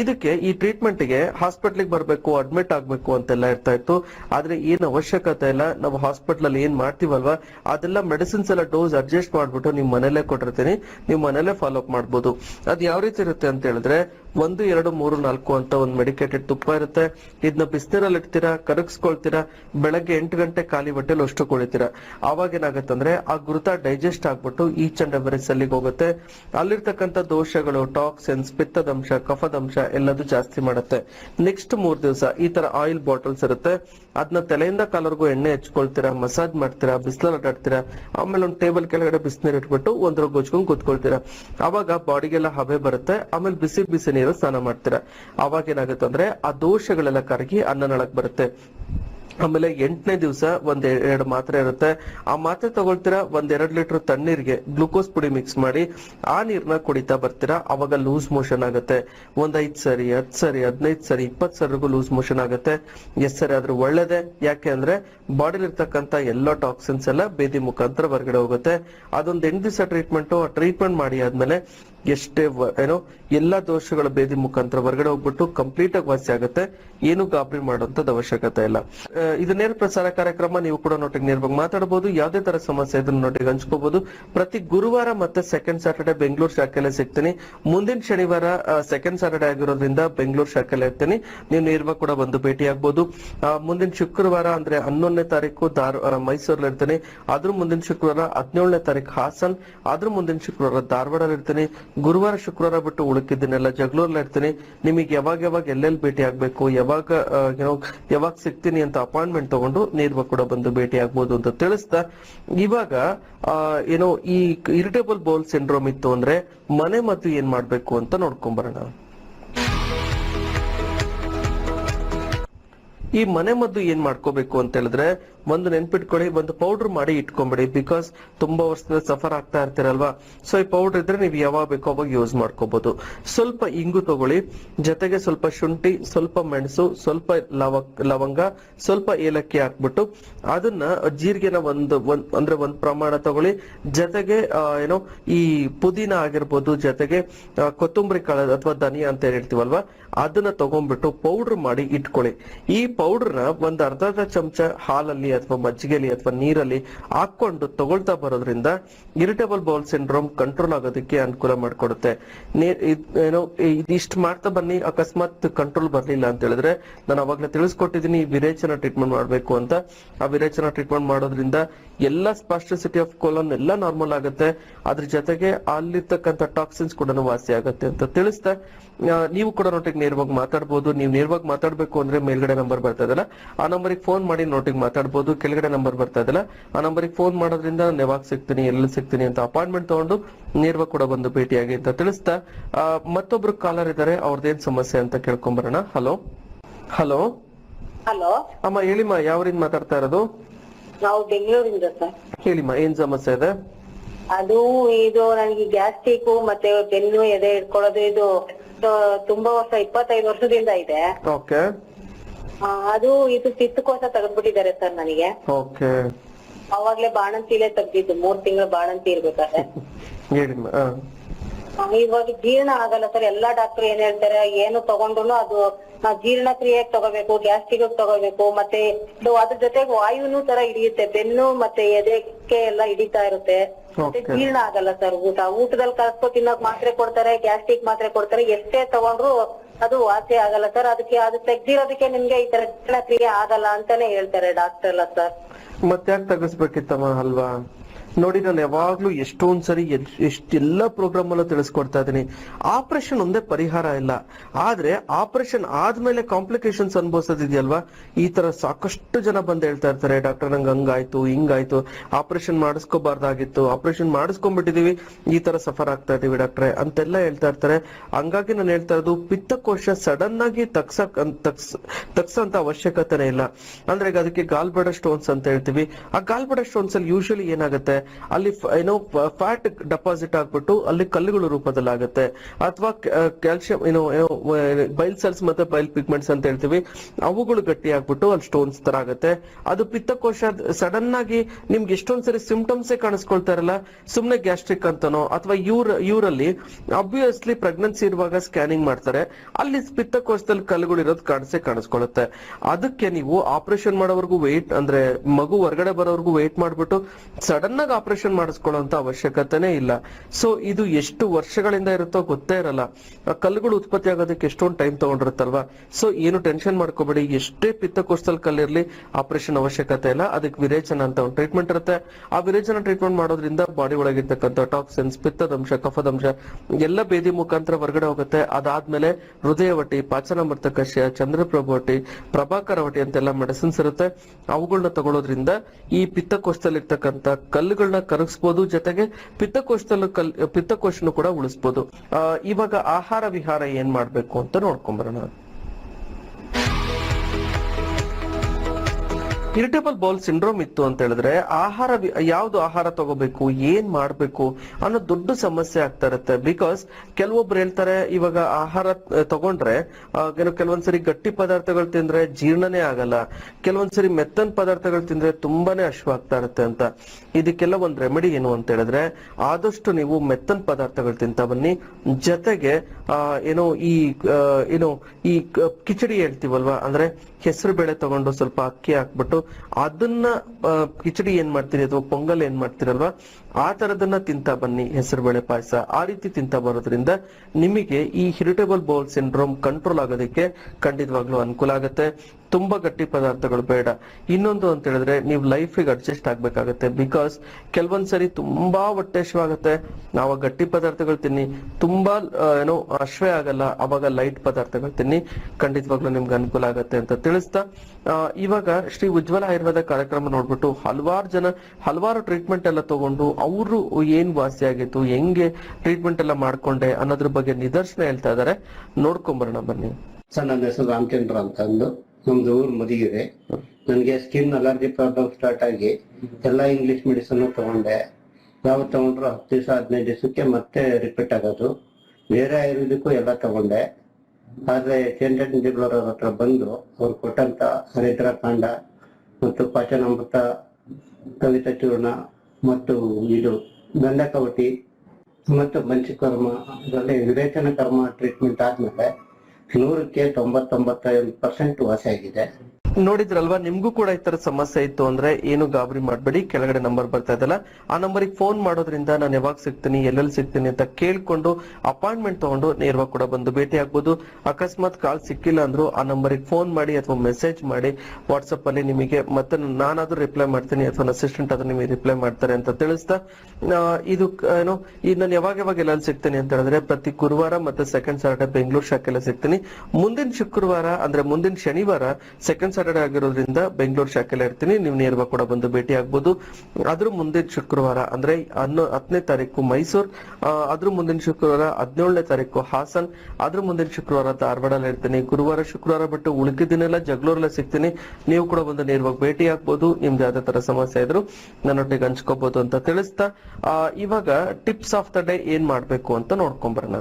ಇದಕ್ಕೆ ಈ ಟ್ರೀಟ್ಮೆಂಟ್ಗೆ ಹಾಸ್ಪಿಟ್ಲಿಗೆ ಬರಬೇಕು ಅಡ್ಮಿಟ್ ಆಗ್ಬೇಕು ಅಂತೆಲ್ಲ ಇರ್ತಾ ಇತ್ತು. ಆದ್ರೆ ಏನ್ ಅವಶ್ಯಕತೆ ಇಲ್ಲ. ನಾವು ಹಾಸ್ಪಿಟಲ್ ಅಲ್ಲಿ ಏನ್ ಮಾಡ್ತೀವಲ್ವಾ? ಅದೆಲ್ಲ ಮೆಡಿಸಿನ್ಸ್ ಎಲ್ಲ ಡೋಸ್ ಅಡ್ಜಸ್ಟ್ ಮಾಡ್ಬಿಟ್ಟು ನಿಮ್ ಮನೇಲೆ ಕೊಟ್ಟಿರ್ತೀನಿ. ನಿಮ್ ಮನೇಲೆ ಫಾಲೋ ಅಪ್ ಮಾಡ್ಬೋದು. ಅದ್ ಯಾವ ರೀತಿ ಇರುತ್ತೆ ಅಂತ ಹೇಳಿದ್ರೆ ಒಂದು, ಎರಡು, ಮೂರು, ನಾಲ್ಕು ಅಂತ ಒಂದು ಮೆಡಿಕೇಟೆಡ್ ತುಪ್ಪ ಇರುತ್ತೆ. ಇದನ್ನ ಬಿಸಿನೀರಲ್ಲಿ ಇಡ್ತೀರಾ, ಕರಗಿಸ್ಕೊಳ್ತೀರಾ, ಬೆಳಗ್ಗೆ ಎಂಟು ಗಂಟೆ ಖಾಲಿ ಹೊಟ್ಟೆಲಿ ಅಷ್ಟು ಕುಳಿತೀರಾ ಅವಾಗ ಏನಾಗುತ್ತೆ ಆ ಗುರುತ ಡೈಜೆಸ್ಟ್ ಆಗ್ಬಿಟ್ಟು ಈ ಚಂಡ ಅಲ್ಲಿಗೆ ಹೋಗುತ್ತೆ. ಅಲ್ಲಿರ್ತಕ್ಕಂಥ ದೋಷಗಳು, ಟಾಕ್ಸಿನ್ಸ್, ಪಿತ್ತದಂಶ, ಕಫದಂಶ ಎಲ್ಲದೂ ಜಾಸ್ತಿ ಮಾಡುತ್ತೆ. ನೆಕ್ಸ್ಟ್ ಮೂರ್ ದಿವಸ ಈ ತರ ಆಯಿಲ್ ಬಾಟಲ್ಸ್ ಇರುತ್ತೆ. ಅದನ್ನ ತಲೆಯಿಂದ ಕಾಲವರೆಗೂ ಎಣ್ಣೆ ಹಚ್ಕೊಳ್ತೀರಾ, ಮಸಾಜ್ ಮಾಡ್ತೀರಾ, ಬಿಸಿಲಲ್ಲಿ ಅಡ್ಡಾಡ್ತೀರಾ, ಆಮೇಲೆ ಒಂದು ಟೇಬಲ್ ಕೆಳಗಡೆ ಬಿಸಿನೀರು ಇಟ್ಬಿಟ್ಟು ಒಂದ್ರ ಗೊಜ್ಕೊಂಡು ಕೂತ್ಕೊಳ್ತೀರಾ. ಅವಾಗ ಬಾಡಿಗೆಲ್ಲ ಹಬೆ ಬರುತ್ತೆ. ಆಮೇಲೆ ಬಿಸಿ ಬಿಸಿ ನೀರು ಸ್ನಾನ ಮಾಡ್ತೀರಾ? ಅವಾಗ ಏನಾಗುತ್ತೆ ಅಂದ್ರೆ ಆ ದೋಷಗಳೆಲ್ಲ ಕರಗಿ ಅನ್ನನಳಕ್ ಬರುತ್ತೆ. ಆಮೇಲೆ ಎಂಟನೇ ದಿವಸ ಒಂದ್ ಎರಡು ಮಾತ್ರೆ ಇರುತ್ತೆ. ಆ ಮಾತ್ರೆ ತಗೊಳ್ತೀರಾ? ಒಂದ್ ಎರಡ್ ಲೀಟರ್ ತಣ್ಣೀರ್ಗೆ ಗ್ಲೂಕೋಸ್ ಪುಡಿ ಮಿಕ್ಸ್ ಮಾಡಿ ಆ ನೀರ್ನ ಕುಡಿತಾ ಬರ್ತೀರಾ? ಅವಾಗ ಲೂಸ್ ಮೋಷನ್ ಆಗುತ್ತೆ. ಒಂದ್ ಐದ್ ಸರಿ, ಹತ್ ಸರಿ, ಹದಿನೈದು ಸರಿ ಇಪ್ಪತ್ ಸರಿಗೂ ಲೂಸ್ ಮೋಷನ್ ಆಗುತ್ತೆ. ಎಸ್ ಸರಿ ಆದ್ರೂ ಒಳ್ಳೇದೇ. ಯಾಕೆ ಅಂದ್ರೆ ಬಾಡಿಲಿ ಇರ್ತಕ್ಕಂತ ಎಲ್ಲಾ ಟಾಕ್ಸಿನ್ಸ್ ಎಲ್ಲ ಬೇದಿ ಮುಖಾಂತರ ಹೊರಗಡೆ ಹೋಗುತ್ತೆ. ಅದೊಂದ್ ಎಂಟು ದಿವಸ ಟ್ರೀಟ್ಮೆಂಟ್ ಟ್ರೀಟ್ಮೆಂಟ್ ಮಾಡಿ ಆದ್ಮೇಲೆ ಎಷ್ಟೇ ಏನೋ ಎಲ್ಲಾ ದೋಷಗಳ ಬೇದಿ ಮುಖಾಂತರ ಹೊರಗಡೆ ಹೋಗ್ಬಿಟ್ಟು ಕಂಪ್ಲೀಟ್ ಆಗಿ ವಾಸಿ ಆಗುತ್ತೆ. ಏನು ಗಾಬರಿ ಮಾಡುವಂತದ್ದು ಅವಶ್ಯಕತೆ ಇಲ್ಲ. ಇದು ನೇರ ಪ್ರಸಾರ ಕಾರ್ಯಕ್ರಮ, ನೀವು ಕೂಡ ನೋಟಿಗೆ ನೇರವಾಗಿ ಮಾತಾಡಬಹುದು ಯಾವುದೇ ತರ ಸಮಸ್ಯೆ ಇದನ್ನು ನೋಟಿಗೆ ಹಂಚ್ಕೋಬಹುದು ಪ್ರತಿ ಗುರುವಾರ ಮತ್ತೆ ಸೆಕೆಂಡ್ ಸ್ಯಾಟರ್ಡೆ ಬೆಂಗಳೂರು ಶಾಖೆಲೆ ಸಿಗ್ತೀನಿ. ಮುಂದಿನ ಶನಿವಾರ ಸೆಕೆಂಡ್ ಸ್ಯಾಟರ್ಡೆ ಆಗಿರೋದ್ರಿಂದ ಬೆಂಗಳೂರು ಶಾಖೆಲೆ ಇರ್ತೀನಿ. ನೀವು ನೇರವಾಗಿ ಕೂಡ ಬಂದು ಭೇಟಿ ಆಗ್ಬಹುದು ಮುಂದಿನ ಶುಕ್ರವಾರ ಅಂದ್ರೆ ಹನ್ನೊಂದನೇ ತಾರೀಕು ಧಾರ ಮೈಸೂರಲ್ಲಿ ಇರ್ತೀನಿ. ಆದ್ರೂ ಮುಂದಿನ ಶುಕ್ರವಾರ ಹದಿನೇಳನೇ ತಾರೀಕು ಹಾಸನ್. ಆದ್ರೂ ಮುಂದಿನ ಶುಕ್ರವಾರ ಧಾರವಾಡಲ್ಲಿ ಇರ್ತೀನಿ. ಗುರುವಾರ ಶುಕ್ರವಾರ ಬಿಟ್ಟು ಉಳುಕಿದ್ದನ್ನೆಲ್ಲ ಜಗಳೂರಲ್ಲಿ ಇರ್ತೀನಿ. ನಿಮಗೆ ಯಾವಾಗ ಯಾವಾಗ ಎಲ್ಲೆಲ್ಲಿ ಭೇಟಿ ಆಗ್ಬೇಕು, ಯಾವಾಗ ಯಾವಾಗ ಸಿಗ್ತೀನಿ ಅಂತ ಅಪಾಯಿಂಟ್ಮೆಂಟ್ ತಗೊಂಡು ನೇರವಾಗಿ ಕೂಡ ಬಂದು ಭೇಟಿ ಆಗ್ಬೋದು ಅಂತ ತಿಳಿಸ್ತಾ ಇವಾಗ ಏನೋ ಈ ಇರಿಟೇಬಲ್ ಬೌಲ್ ಸಿಂಡ್ರೋಮ್ ಇತ್ತು ಅಂದ್ರೆ ಮನೆ ಮದ್ದು ಏನ್ ಮಾಡ್ಬೇಕು ಅಂತ ನೋಡ್ಕೊಂಬರೋಣ. ಈ ಮನೆ ಮದ್ದು ಏನ್ ಮಾಡ್ಕೋಬೇಕು ಅಂತ ಹೇಳಿದ್ರೆ ಒಂದು ನೆನ್ಪಿಟ್ಕೊಳ್ಳಿ, ಒಂದು ಪೌಡರ್ ಮಾಡಿ ಇಟ್ಕೊಂಬಿಡಿ ಬಿಕಾಸ್ ತುಂಬಾ ವರ್ಷದಿಂದ ಸಫರ್ ಆಗ್ತಾ ಇರ್ತೀರಲ್ವಾ? ಸೊ ಈ ಪೌಡರ್ ಇದ್ರೆ ನೀವು ಯಾವಾಗ ಬೇಕೋ ಅವಾಗ ಯೂಸ್ ಮಾಡ್ಕೋಬಹುದು ಸ್ವಲ್ಪ ಇಂಗು ತಗೊಳ್ಳಿ, ಜೊತೆಗೆ ಸ್ವಲ್ಪ ಶುಂಠಿ, ಸ್ವಲ್ಪ ಮೆಣಸು, ಸ್ವಲ್ಪ ಲವ, ಲವಂಗ, ಸ್ವಲ್ಪ ಏಲಕ್ಕಿ ಹಾಕ್ಬಿಟ್ಟು ಅದನ್ನ ಜೀರಿಗೆನ ಒಂದು ಅಂದ್ರೆ ಒಂದ್ ಪ್ರಮಾಣ ತಗೊಳ್ಳಿ. ಜೊತೆಗೆ ಏನೋ, ಈ ಪುದೀನ ಆಗಿರ್ಬೋದು, ಜೊತೆಗೆ ಕೊತ್ತಂಬರಿ ಕಾಳು ಅಥವಾ ಧನಿಯಾ ಅಂತ ಹೇಳ್ತೀವಲ್ವಾ, ಅದನ್ನ ತಗೊಂಡ್ಬಿಟ್ಟು ಪೌಡರ್ ಮಾಡಿ ಇಟ್ಕೊಳ್ಳಿ. ಈ ಪೌಡರ್ನ ಒಂದ್ ಅರ್ಧ ಚಮಚ ಹಾಲಲ್ಲಿ ಅಥವಾ ಮಜ್ಜಿಗೆಲಿ ಅಥವಾ ನೀರಲ್ಲಿ ಹಾಕೊಂಡು ತಗೊಳ್ತಾ ಬರೋದ್ರಿಂದ ಇರಿಟೇಬಲ್ ಬೌಲ್ ಸಿಂಡ್ರೋಮ್ ಕಂಟ್ರೋಲ್ ಆಗೋದಕ್ಕೆ ಅನುಕೂಲ ಮಾಡಿಕೊಡುತ್ತೆ. ಏನೋ ಇದಿಷ್ಟು ಮಾಡ್ತಾ ಬನ್ನಿ, ಅಕಸ್ಮಾತ್ ಕಂಟ್ರೋಲ್ ಬರ್ಲಿಲ್ಲ ಅಂತ ಹೇಳಿದ್ರೆ ನಾನು ಅವಾಗ್ಲೇ ತಿಳಿಸ್ಕೊಟ್ಟಿದ್ದೀನಿ ವಿರೇಚನ ಟ್ರೀಟ್ಮೆಂಟ್ ಮಾಡಬೇಕು ಅಂತ. ಆ ವಿರೇಚನ ಟ್ರೀಟ್ಮೆಂಟ್ ಮಾಡೋದ್ರಿಂದ ಎಲ್ಲ ಸ್ಪಾಸ್ಟಿಸಿಟಿ ಆಫ್ ಕೋಲನ್ ಎಲ್ಲ ನಾರ್ಮಲ್ ಆಗುತ್ತೆ. ಅದ್ರ ಜೊತೆಗೆ ಅಲ್ಲಿರ್ತಕ್ಕಂಥ ಟಾಕ್ಸಿನ್ಸ್ ಕೂಡ ವಾಸಿ ಆಗುತ್ತೆ ಅಂತ ತಿಳಿಸ್ತಾ ನೀವು ಕೂಡ ನೋಟಿಗೆ ನೇರವಾಗಿ ಮಾತಾಡಬಹುದು ನೀವು ನೇರವಾಗಿ ಮಾತಾಡಬೇಕು ಅಂದ್ರೆ ಮೇಲ್ಗಡೆ ನಂಬರ್ ಬರ್ತಾ ಇದಲ್ಲ ಆ ನಂಬರಿಗೆ ಫೋನ್ ಮಾಡಿ ನೋಟಿಗೆ ಮಾತಾಡಬಹುದು ಕೆಳಗಡೆ ನಂಬರ್ ಬರ್ತಾ ಇದಲ್ಲ ಆ ನಂಬರಿಗೆ ಫೋನ್ ಮಾಡೋದ್ರಿಂದ ನಾನು ಯಾವಾಗ ಸಿಗ್ತೀನಿ ಎಲ್ಲಿ ಸಿಗ್ತೀನಿ ಅಂತ ಅಪಾಯಿಂಟ್ಮೆಂಟ್ ತಗೊಂಡು ನೇರವಾಗಿ ಕೂಡ ಬಂದು ಭೇಟಿಯಾಗಿ ಅಂತ ತಿಳಿಸ್ತಾ ಮತ್ತೊಬ್ರು ಕಾಲರ್ ಇದ್ದಾರೆ. ಅವ್ರದ್ದೇನ್ ಸಮಸ್ಯೆ ಅಂತ ಕೇಳ್ಕೊಂಬರೋಣ. ಹಲೋ ಹಲೋ
ಹಲೋ
ಅಮ್ಮ ಹೇಳಿಮ್ಮ ಯಾವ್ರಿಂದ ಮಾತಾಡ್ತಾ ಇರೋದು?
ನಾವು ಬೆಂಗಳೂರಿಂದ ಸರ್.
ಹೇಳಿಮ್ಮ ಏನ್ ಸಮಸ್ಯೆ ಇದೆ?
ಅದು ಇದು ನನಗೆ ಗ್ಯಾಸ್ಟ್ರಿಕ್ ಮತ್ತೆ ಬೆನ್ನು ಎದೆ ಇಟ್ಕೊಳ್ಳೋದು ಇದು ತುಂಬಾ ವರ್ಷ ಇಪ್ಪತ್ತೈದು ವರ್ಷದಿಂದ ಇದೆ.
ಓಕೆ.
ಆ, ಅದು ಇದು ಪಿತ್ತಕೋಶ ತೆಗೆದ್ಬಿಟ್ಟಿದ್ದಾರೆ ಸರ್ ನನಗೆ.
ಓಕೆ.
ಅವಾಗ್ಲೇ ಬಾಣಂತಿಲೇ ತೆಗ್ದಿದ್ದು ಮೂರ್ ತಿಂಗಳು ಬಾಣಂತಿ ಇರ್ಬೇಕಾದ್ರೆ.
ಹೇಳಿಮ್ಮ ಹಾ
ಇವಾಗ ಜೀರ್ಣ ಆಗಲ್ಲ ಸರ್. ಎಲ್ಲಾ ಡಾಕ್ಟರ್ ಏನ್ ಹೇಳ್ತಾರೆ ಏನು ತಗೊಂಡ್ರು ಅದು ಜೀರ್ಣಕ್ರಿಯೆ ಜೀರ್ಣಕ್ರಿಯೆಗೆ ತಗೋಬೇಕು ಗ್ಯಾಸ್ಟಿಕ್ ತಗೋಬೇಕು ಮತ್ತೆ ಅದ್ರ ಜೊತೆಗೆ ವಾಯುನು ತರ ಹಿಡಿಯುತ್ತೆ ಬೆನ್ನು ಮತ್ತೆ ಎದೆಕ್ಕೆ ಎಲ್ಲ ಹಿಡಿತಾ ಇರುತ್ತೆ. ಮತ್ತೆ ಜೀರ್ಣ ಆಗಲ್ಲ ಸರ್ ಊಟ. ಊಟದಲ್ಲಿ ಕಲ್ಸ್ಕೊ ತಿನ್ನೋಕ್ ಮಾತ್ರೆ ಕೊಡ್ತಾರೆ ಗ್ಯಾಸ್ಟಿಕ್ ಮಾತ್ರೆ ಕೊಡ್ತಾರೆ ಎಷ್ಟೇ ತಗೊಂಡ್ರು ಅದು ವಾಸಿ ಆಗಲ್ಲ ಸರ್. ಅದಕ್ಕೆ ಅದು ತೆಗ್ದಿರೋದಕ್ಕೆ ನಿಮ್ಗೆ ಈ ತರ ಜೀರ್ಣಕ್ರಿಯೆ ಆಗಲ್ಲ ಅಂತಾನೆ ಹೇಳ್ತಾರೆ ಡಾಕ್ಟರ್ ಎಲ್ಲ ಸರ್.
ಮತ್ತೆ ಯಾಕೆ ತಗಸ್ಬೇಕಿತ್ತಮ್ಮ ಅಲ್ವಾ ನೋಡಿ, ನಾನು ಯಾವಾಗ್ಲೂ ಎಷ್ಟೊಂದ್ ಸರಿ ಎಷ್ಟೆಲ್ಲ ಪ್ರೋಗ್ರಾಮ್ ಅಲ್ಲೂ ತಿಳಿಸ್ಕೊಡ್ತಾ ಇದ್ದೀನಿ. ಆಪರೇಷನ್ ಒಂದೇ ಪರಿಹಾರ ಇಲ್ಲ. ಆದ್ರೆ ಆಪರೇಷನ್ ಆದ್ಮೇಲೆ ಕಾಂಪ್ಲಿಕೇಶನ್ಸ್ ಅನ್ಭವಿಸೋದಿದೆಯಲ್ವಾ? ಈ ತರ ಸಾಕಷ್ಟು ಜನ ಬಂದ್ ಹೇಳ್ತಾ ಇರ್ತಾರೆ, ಡಾಕ್ಟರ್, ನಂಗೆ ಹಂಗಾಯ್ತು, ಹಿಂಗಾಯ್ತು ಆಪರೇಷನ್ ಮಾಡಿಸ್ಕೋಬಾರ್ದಾಗಿತ್ತು ಆಪರೇಷನ್ ಮಾಡಿಸ್ಕೊಂಡ್ಬಿಟ್ಟಿದೀವಿ, ಈ ತರ ಸಫರ್ ಆಗ್ತಾ ಇದೀವಿ ಡಾಕ್ಟ್ರೆ, ಅಂತೆಲ್ಲ ಹೇಳ್ತಾ ಇರ್ತಾರೆ. ಹಂಗಾಗಿ ನಾನು ಹೇಳ್ತಾ ಇರೋದು, ಪಿತ್ತಕೋಶ ಸಡನ್ ಆಗಿ ತಗ್ಸಕ್ ತಗ್ಸ್ ತಗ್ಸಂತ ಅವಶ್ಯಕತೆನೇ ಇಲ್ಲ. ಅಂದ್ರೆ ಅದಕ್ಕೆ ಗಾಲ್ಬಡ ಸ್ಟೋನ್ಸ್ ಅಂತ ಹೇಳ್ತೀವಿ. ಆ ಗಾಲ್ಬಡ ಸ್ಟೋನ್ಸ್ ಅಲ್ಲಿ ಯೂಶಲಿ ಏನಾಗುತ್ತೆ? ಅಲ್ಲಿ ಏನೋ ಫ್ಯಾಟ್ ಡೆಪಾಸಿಟ್ ಆಗ್ಬಿಟ್ಟು ಅಲ್ಲಿ ಕಲ್ಲುಗಳ ರೂಪದಲ್ಲಿ ಆಗುತ್ತೆ ಅಥವಾ ಕ್ಯಾಲ್ಸಿಯಂ ಏನೋ ಏನೋ ಬೈಲ್ ಸೆಲ್ಸ್ ಮತ್ತೆ ಬೈಲ್ ಪಿಗ್ಮೆಂಟ್ಸ್ ಅಂತ ಹೇಳ್ತೀವಿ, ಅವುಗಳು ಗಟ್ಟಿ ಆಗ್ಬಿಟ್ಟು ಅಲ್ಲಿ ಸ್ಟೋನ್ಸ್ ತರ ಆಗುತ್ತೆ. ಅದು ಪಿತ್ತಕೋಶ ಸಡನ್ ಆಗಿ ನಿಮ್ಗೆ ಎಷ್ಟೊಂದ್ ಸರಿ ಸಿಂಪ್ಟಮ್ಸ್ ಕಾಣಿಸ್ಕೊಳ್ತಾ ಇರಲ್ಲ, ಸುಮ್ನೆ ಗ್ಯಾಸ್ಟ್ರಿಕ್ ಅಂತನೋ, ಅಥವಾ ಇವ್ರ ಇವರಲ್ಲಿ ಅಬ್ವಿಯಸ್ಲಿ ಪ್ರೆಗ್ನೆನ್ಸಿ ಇರುವಾಗ ಸ್ಕ್ಯಾನಿಂಗ್ ಮಾಡ್ತಾರೆ. ಅಲ್ಲಿ ಪಿತ್ತಕೋಶದಲ್ಲಿ ಕಲ್ಲುಗಳು ಇರೋದು ಕಾಣಿಸೇ ಕಾಣಿಸ್ಕೊಳ್ಳುತ್ತೆ ಅದಕ್ಕೆ ನೀವು ಆಪರೇಷನ್ ಮಾಡೋವರೆಗೂ ವೇಟ್ ಅಂದ್ರೆ ಮಗು ಹೊರಗಡೆ ಬರೋವರೆಗೂ ವೇಟ್ ಮಾಡ್ಬಿಟ್ಟು ಸಡನ್ ಆಗಿ ಆಪರೇಷನ್ ಮಾಡಿಸ್ಕೊಳ್ಳೋಂತ ಅವಶ್ಯಕತೆನೇ ಇಲ್ಲ. ಸೊ ಇದು ಎಷ್ಟು ವರ್ಷಗಳಿಂದ ಇರುತ್ತೋ ಗೊತ್ತೇ ಇರಲ್ಲ. ಕಲ್ಲುಗಳು ಉತ್ಪತ್ತಿ ಆಗೋದಕ್ಕೆ ಎಷ್ಟೊಂದು ಟೈಮ್ ತಗೊಂಡಿರುತ್ತಲ್ವಾ? ಸೊ ಏನು ಟೆನ್ಷನ್ ಮಾಡ್ಕೋಬೇಡಿ. ಎಷ್ಟೇ ಪಿತ್ತಕೋಶದಲ್ಲಿ ಕಲ್ಲಿರ್ಲಿ ಆಪರೇಷನ್ ಅವಶ್ಯಕತೆ ಇಲ್ಲ. ಅದಕ್ಕೆ ವಿರೇಚನ ಅಂತ ಒಂದು ಟ್ರೀಟ್ಮೆಂಟ್ ಇರುತ್ತೆ. ಆ ವಿರೇಚನ ಟ್ರೀಟ್ಮೆಂಟ್ ಮಾಡೋದ್ರಿಂದ ಬಾಡಿ ಒಳಗಿರ್ತಕ್ಕಂಥ ಟಾಕ್ಸಿನ್ಸ್ ಪಿತ್ತದಂಶ, ಕಫದಂಶ, ಎಲ್ಲ ಬೇದಿ ಮುಖಾಂತರ ಹೊರಗಡೆ ಹೋಗುತ್ತೆ. ಅದಾದ್ಮೇಲೆ ಹೃದಯವಟಿ ಪಾಚನಾಮೃತ ಚಂದ್ರಪ್ರಭು ಚಂದ್ರಪ್ರಭವಟಿ, ಪ್ರಭಾಕರ ವಟಿ ಅಂತೆಲ್ಲ ಮೆಡಿಸಿನ್ಸ್ ಇರುತ್ತೆ. ಅವುಗಳನ್ನ ತಗೊಳ್ಳೋದ್ರಿಂದ ಈ ಪಿತ್ತಕೋಶದಲ್ಲಿ ಇರ್ತಕ್ಕಂಥ ಕಲ್ಲುಗಳನ್ನ ಕರಗಿಸಬಹುದು ಜೊತೆಗೆ ಪಿತ್ತಕೋಶದಲ್ಲೂ ಕಲ್, ಪಿತ್ತಕೋಶನು ಕೂಡ ಉಳಿಸಬಹುದು ಇವಾಗ ಆಹಾರ ವಿಹಾರ ಏನ್ ಮಾಡ್ಬೇಕು ಅಂತ ನೋಡ್ಕೊಂಬರೋಣ ಇರಿಟೇಬಲ್ ಬೌಲ್ ಸಿಂಡ್ರೋಮ್ ಇತ್ತು ಅಂತ ಹೇಳಿದ್ರೆ ಆಹಾರ ಯಾವ್ದು ಆಹಾರ ತಗೋಬೇಕು, ಏನ್ ಮಾಡ್ಬೇಕು ಅನ್ನೋ ದೊಡ್ಡ ಸಮಸ್ಯೆ ಆಗ್ತಾ ಇರುತ್ತೆ. ಬಿಕಾಸ್ ಕೆಲವೊಬ್ರು ಹೇಳ್ತಾರೆ, ಇವಾಗ ಆಹಾರ ತಗೊಂಡ್ರೆ ಕೆಲವೊಂದ್ಸರಿ ಗಟ್ಟಿ ಪದಾರ್ಥಗಳು ತಿಂದ್ರೆ ಜೀರ್ಣನೇ ಆಗಲ್ಲ. ಕೆಲವೊಂದ್ಸರಿ ಮೆತ್ತನ್ ಪದಾರ್ಥಗಳು ತಿಂದ್ರೆ ತುಂಬಾನೇ ಅಶ್ವಾಗ್ತಾ ಇರುತ್ತೆ ಅಂತ. ಇದಕ್ಕೆಲ್ಲ ಒಂದ್ ರೆಮಿಡಿ ಏನು ಅಂತ ಹೇಳಿದ್ರೆ, ಆದಷ್ಟು ನೀವು ಮೆತ್ತನ್ ಪದಾರ್ಥಗಳು ತಿಂತ ಬನ್ನಿ. ಜೊತೆಗೆ ಏನೋ ಈ ಏನೋ ಈ ಕಿಚಡಿ ಹೇಳ್ತೀವಲ್ವಾ? ಅಂದ್ರೆ ಹೆಸರು ಬೇಳೆ ತಗೊಂಡು ಸ್ವಲ್ಪ ಅಕ್ಕಿ ಹಾಕ್ಬಿಟ್ಟು ಅದನ್ನ ಕಿಚಡಿ ಏನ್ ಮಾಡ್ತೀರಿ ಅಥವಾ ಪೊಂಗಲ್ ಏನ್ ಮಾಡ್ತೀರಲ್ವಾ? ಆ ತರದನ್ನ ತಿಂತ ಬನ್ನಿ, ಹೆಸರು ಬೇಳೆ ಪಾಯಸ. ಆ ರೀತಿ ತಿಂತ ಬರೋದ್ರಿಂದ ನಿಮಗೆ ಈ ಹಿರಿಟೇಬಲ್ ಬೌಲ್ ಸಿಂಡ್ರೋಮ್ ಕಂಟ್ರೋಲ್ ಆಗೋದಕ್ಕೆ ಖಂಡಿತವಾಗ್ಲೂ ಅನುಕೂಲ ಆಗುತ್ತೆ. ತುಂಬಾ ಗಟ್ಟಿ ಪದಾರ್ಥಗಳು ಬೇಡ. ಇನ್ನೊಂದು ಅಂತ ಹೇಳಿದ್ರೆ ನೀವು ಲೈಫಿಗೆ ಅಡ್ಜಸ್ಟ್ ಆಗ್ಬೇಕಾಗತ್ತೆ. ಬಿಕಾಸ್ ಕೆಲವೊಂದ್ ಸರಿ ತುಂಬಾ ಹೊಟ್ಟೆ ಆಗುತ್ತೆ. ನಾವು ಗಟ್ಟಿ ಪದಾರ್ಥಗಳು ತಿನ್ನಿ. ತುಂಬಾ ಏನೋ ಅಶ್ವೇ ಆಗಲ್ಲ. ಅವಾಗ ಲೈಟ್ ಪದಾರ್ಥಗಳು ತಿನ್ನಿ. ಖಂಡಿತವಾಗ್ಲೂ ನಿಮ್ಗೆ ಅನುಕೂಲ ಆಗತ್ತೆ ಅಂತ ತಿಳಿಸ್ತಾ ಇವಾಗ ಶ್ರೀ ಉಜ್ವಲ ಆಯುರ್ವೇದ ಕಾರ್ಯಕ್ರಮ ನೋಡ್ಬಿಟ್ಟು ಹಲವಾರು ಜನ ಹಲವಾರು ಟ್ರೀಟ್ಮೆಂಟ್ ಎಲ್ಲ ತಗೊಂಡು ಅವರು ಏನ್ ವಾಸಿ ಆಗಿತ್ತು, ಹೆಂಗೆ ಟ್ರೀಟ್ಮೆಂಟ್ ಎಲ್ಲ ಮಾಡ್ಕೊಂಡೆ ಅನ್ನೋದ್ರ ಬಗ್ಗೆ ನಿದರ್ಶನ ಹೇಳ್ತಾ ಇದಾರೆ. ನೋಡ್ಕೊಂಬರೋಣ ಬನ್ನಿ.
ಸರ್, ನನ್ನ ಹೆಸರು ರಾಮಚಂದ್ರ ಅಂತ ಅಂದು ನಮ್ದು ಊರು ಮದಿಗಿದೆ ನನಗೆ ಸ್ಕಿನ್ ಅಲರ್ಜಿ ಪ್ರಾಬ್ಲಮ್ ಸ್ಟಾರ್ಟ್ ಆಗಿ ಎಲ್ಲ ಇಂಗ್ಲಿಷ್ ಮೆಡಿಸನ್ ತಗೊಂಡೆ. ಯಾವ ತಗೊಂಡ್ರು ಹತ್ತು ದಿವಸ, ಹದಿನೈದು ದಿವಸಕ್ಕೆ ಮತ್ತೆ ರಿಪೀಟ್ ಆಗೋದು. ಬೇರೆ ಆಯುರ್ವೇದಕ್ಕೂ ಎಲ್ಲ ತಗೊಂಡೆ. ಆದ್ರೆ ಚೇಂಜನ್ ಇಂಜಿಬ್ಲರ್ ಅವ್ರ ಹತ್ರ ಬಂದು ಅವ್ರು ಕೊಟ್ಟಂತ ಹರಿದ್ರ ಕಾಂಡ ಮತ್ತು ಪಾಚನಾಮೃತ, ಕವಿತಾ ಚೂರ್ಣ ಮತ್ತು ಇದು ಗಂಧಕವತಿ ಮತ್ತು ಮಂಚಕರ್ಮ ಅದರಲ್ಲಿ ವಿರೇಚನ ಕರ್ಮ ಟ್ರೀಟ್ಮೆಂಟ್ ಆದ್ಮೇಲೆ ನೂರಕ್ಕೆ ತೊಂಬತ್ತೊಂಬತ್ತೈದು ಪರ್ಸೆಂಟ್ ವಾಸಿ ಆಗಿದೆ
ನೋಡಿದ್ರಲ್ವಾ, ನಿಮ್ಗೂ ಕೂಡ ಈ ತರ ಸಮಸ್ಯೆ ಇತ್ತು ಅಂದ್ರೆ ಏನು ಗಾಬರಿ ಮಾಡಬೇಡಿ, ಕೆಳಗಡೆ ನಂಬರ್ ಬರ್ತಾ ಇದಲ್ಲ ಆ ನಂಬರಿಗೆ ಫೋನ್ ಮಾಡೋದ್ರಿಂದ ನಾನು ಯಾವಾಗ ಸಿಗ್ತೀನಿ, ಎಲ್ಲೆಲ್ಲಿ ಸಿಗ್ತೀನಿ ಅಂತ ಕೇಳ್ಕೊಂಡು ಅಪಾಯಿಂಟ್ಮೆಂಟ್ ತಗೊಂಡು ನೇರವಾಗಿ ಕೂಡ ಬಂದು ಭೇಟಿ ಆಗ್ಬೋದು. ಅಕಸ್ಮಾತ್ ಕಾಲ್ ಸಿಕ್ಕಿಲ್ಲ ಅಂದ್ರೂ ಆ ನಂಬರಿಗೆ ಫೋನ್ ಮಾಡಿ ಅಥವಾ ಮೆಸೇಜ್ ಮಾಡಿ ವಾಟ್ಸಪ್ ಅಲ್ಲಿ ನಿಮಗೆ ಮತ್ತೆ ನಾನಾದ್ರೂ ರಿಪ್ಲೈ ಮಾಡ್ತೀನಿ ಅಥವಾ ಅಸಿಸ್ಟೆಂಟ್ ಆದ್ರೂ ನಿಮಗೆ ರಿಪ್ಲೈ ಮಾಡ್ತಾರೆ ಅಂತ ತಿಳಿಸ್ತಾ ಇದು ಏನು ಇದು ನಾನು ಯಾವಾಗ ಯಾವಾಗ ಎಲ್ಲೆಲ್ಲಿ ಸಿಗ್ತೀನಿ ಅಂತ ಹೇಳಿದ್ರೆ ಪ್ರತಿ ಗುರುವಾರ ಮತ್ತೆ ಸೆಕೆಂಡ್ ಸಾಟರ್ಡೆ ಬೆಂಗಳೂರು ಶಾಖೆಲ್ಲ ಸಿಗ್ತೀನಿ. ಮುಂದಿನ ಶುಕ್ರವಾರ ಅಂದ್ರೆ ಮುಂದಿನ ಶನಿವಾರ ಸೆಕೆಂಡ್ ಸಾಟರ್ಡೆ ಆಗಿರೋದ್ರಿಂದ ಬೆಂಗಳೂರು ಶಾಖೆಲ್ಲ ಇರ್ತೀನಿ. ನೀವು ನೇರವಾಗಿ ಕೂಡ ಬಂದು ಭೇಟಿ ಆಗ್ಬೋದು ಅದ್ರ ಮುಂದಿನ ಶುಕ್ರವಾರ ಅಂದ್ರೆ ಹನ್ನೊ, ಹತ್ತನೇ ತಾರೀಕು ಮೈಸೂರು ಅದ್ರ ಮುಂದಿನ ಶುಕ್ರವಾರ ಹದಿನೇಳನೇ ತಾರೀಕು ಹಾಸನ್ ಅದ್ರ ಮುಂದಿನ ಶುಕ್ರವಾರ ಧಾರವಾಡಲ್ಲಿ ಇರ್ತೀನಿ. ಗುರುವಾರ, ಶುಕ್ರವಾರ ಬಿಟ್ಟು ಉಳಿದ ದಿನೆಲ್ಲ ಜಗಳೂರಲ್ಲೇ ಸಿಗ್ತೀನಿ. ನೀವು ಕೂಡ ಬಂದು ನೇರವಾಗಿ ಭೇಟಿ ಆಗ್ಬೋದು ನಿಮ್ದು ಯಾವ್ದೇ ತರ ಸಮಸ್ಯೆ ಇದ್ರು ನನ್ನೊಟ್ಟಿಗೆ ಹಂಚ್ಕೋಬಹುದು ಅಂತ ತಿಳಿಸ್ತಾ ಇವಾಗ ಟಿಪ್ಸ್ ಆಫ್ ದ ಡೇ ಏನ್ ಮಾಡ್ಬೇಕು ಅಂತ ನೋಡ್ಕೊಂಬರೋಣ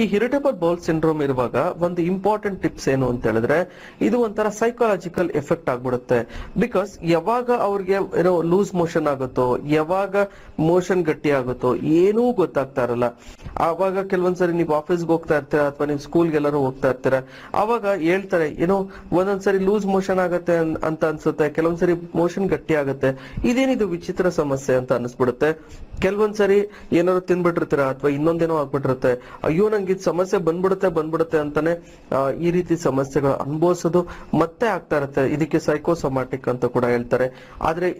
ಈ ಇರಿಟೇಬಲ್ ಬೌಲ್ ಸಿಂಡ್ರೋಮ್ ಇರುವಾಗ ಒಂದು ಇಂಪಾರ್ಟೆಂಟ್ ಟಿಪ್ಸ್ ಏನು ಅಂತ ಹೇಳಿದ್ರೆ, ಇದು ಒಂಥರ ಸೈಕಾಲಜಿಕಲ್ ಎಫೆಕ್ಟ್ ಆಗ್ಬಿಡುತ್ತೆ. ಬಿಕಾಸ್ ಯಾವಾಗ ಅವ್ರಿಗೆ ಏನೋ ಲೂಸ್ ಮೋಷನ್ ಆಗುತ್ತೋ, ಯಾವಾಗ ಮೋಷನ್ ಗಟ್ಟಿ ಆಗುತ್ತೋ, ಏನೂ ಗೊತ್ತಾಗ್ತಾ ಇರಲ್ಲ. ಆವಾಗ ಕೆಲವೊಂದ್ಸರಿ ನೀವು ಆಫೀಸ್ಗೆ ಹೋಗ್ತಾ ಇರ್ತೀರಾ ಅಥವಾ ನೀವು ಸ್ಕೂಲ್ಗೆ ಎಲ್ಲರೂ ಹೋಗ್ತಾ ಇರ್ತೀರಾ ಅವಾಗ ಹೇಳ್ತಾರೆ, ಏನೋ ಒಂದೊಂದ್ಸರಿ ಲೂಸ್ ಮೋಷನ್ ಆಗತ್ತೆ ಅಂತ ಅನ್ಸುತ್ತೆ, ಕೆಲವೊಂದ್ಸರಿ ಮೋಷನ್ ಗಟ್ಟಿ ಆಗುತ್ತೆ. ಇದೇನಿದು ವಿಚಿತ್ರ ಸಮಸ್ಯೆ ಅಂತ ಅನಿಸ್ಬಿಡುತ್ತೆ. ಕೆಲವೊಂದ್ಸರಿ ಏನಾದ್ರು ತಿನ್ಬಿಟ್ಟಿರ್ತೀರಾ ಅಥವಾ ಇನ್ನೊಂದೇನೋ ಆಗ್ಬಿಟ್ಟಿರುತ್ತೆ, ಅಯ್ಯೋ ಇದ್ ಸಮಸ್ಯೆ ಬಂದ್ಬಿಡುತ್ತೆ ಬಂದ್ಬಿಡುತ್ತೆ ಅಂತಾನೆ ಈ ರೀತಿ ಸಮಸ್ಯೆಗಳು ಅನುಭವಿಸೋದು ಮತ್ತೆ ಆಗ್ತಾ ಇರುತ್ತೆ. ಇದಕ್ಕೆ ಸೈಕೋಸೊಮ್ಯಾಟಿಕ್ ಅಂತ ಕೂಡ ಹೇಳ್ತಾರೆ. ಆದ್ರೆ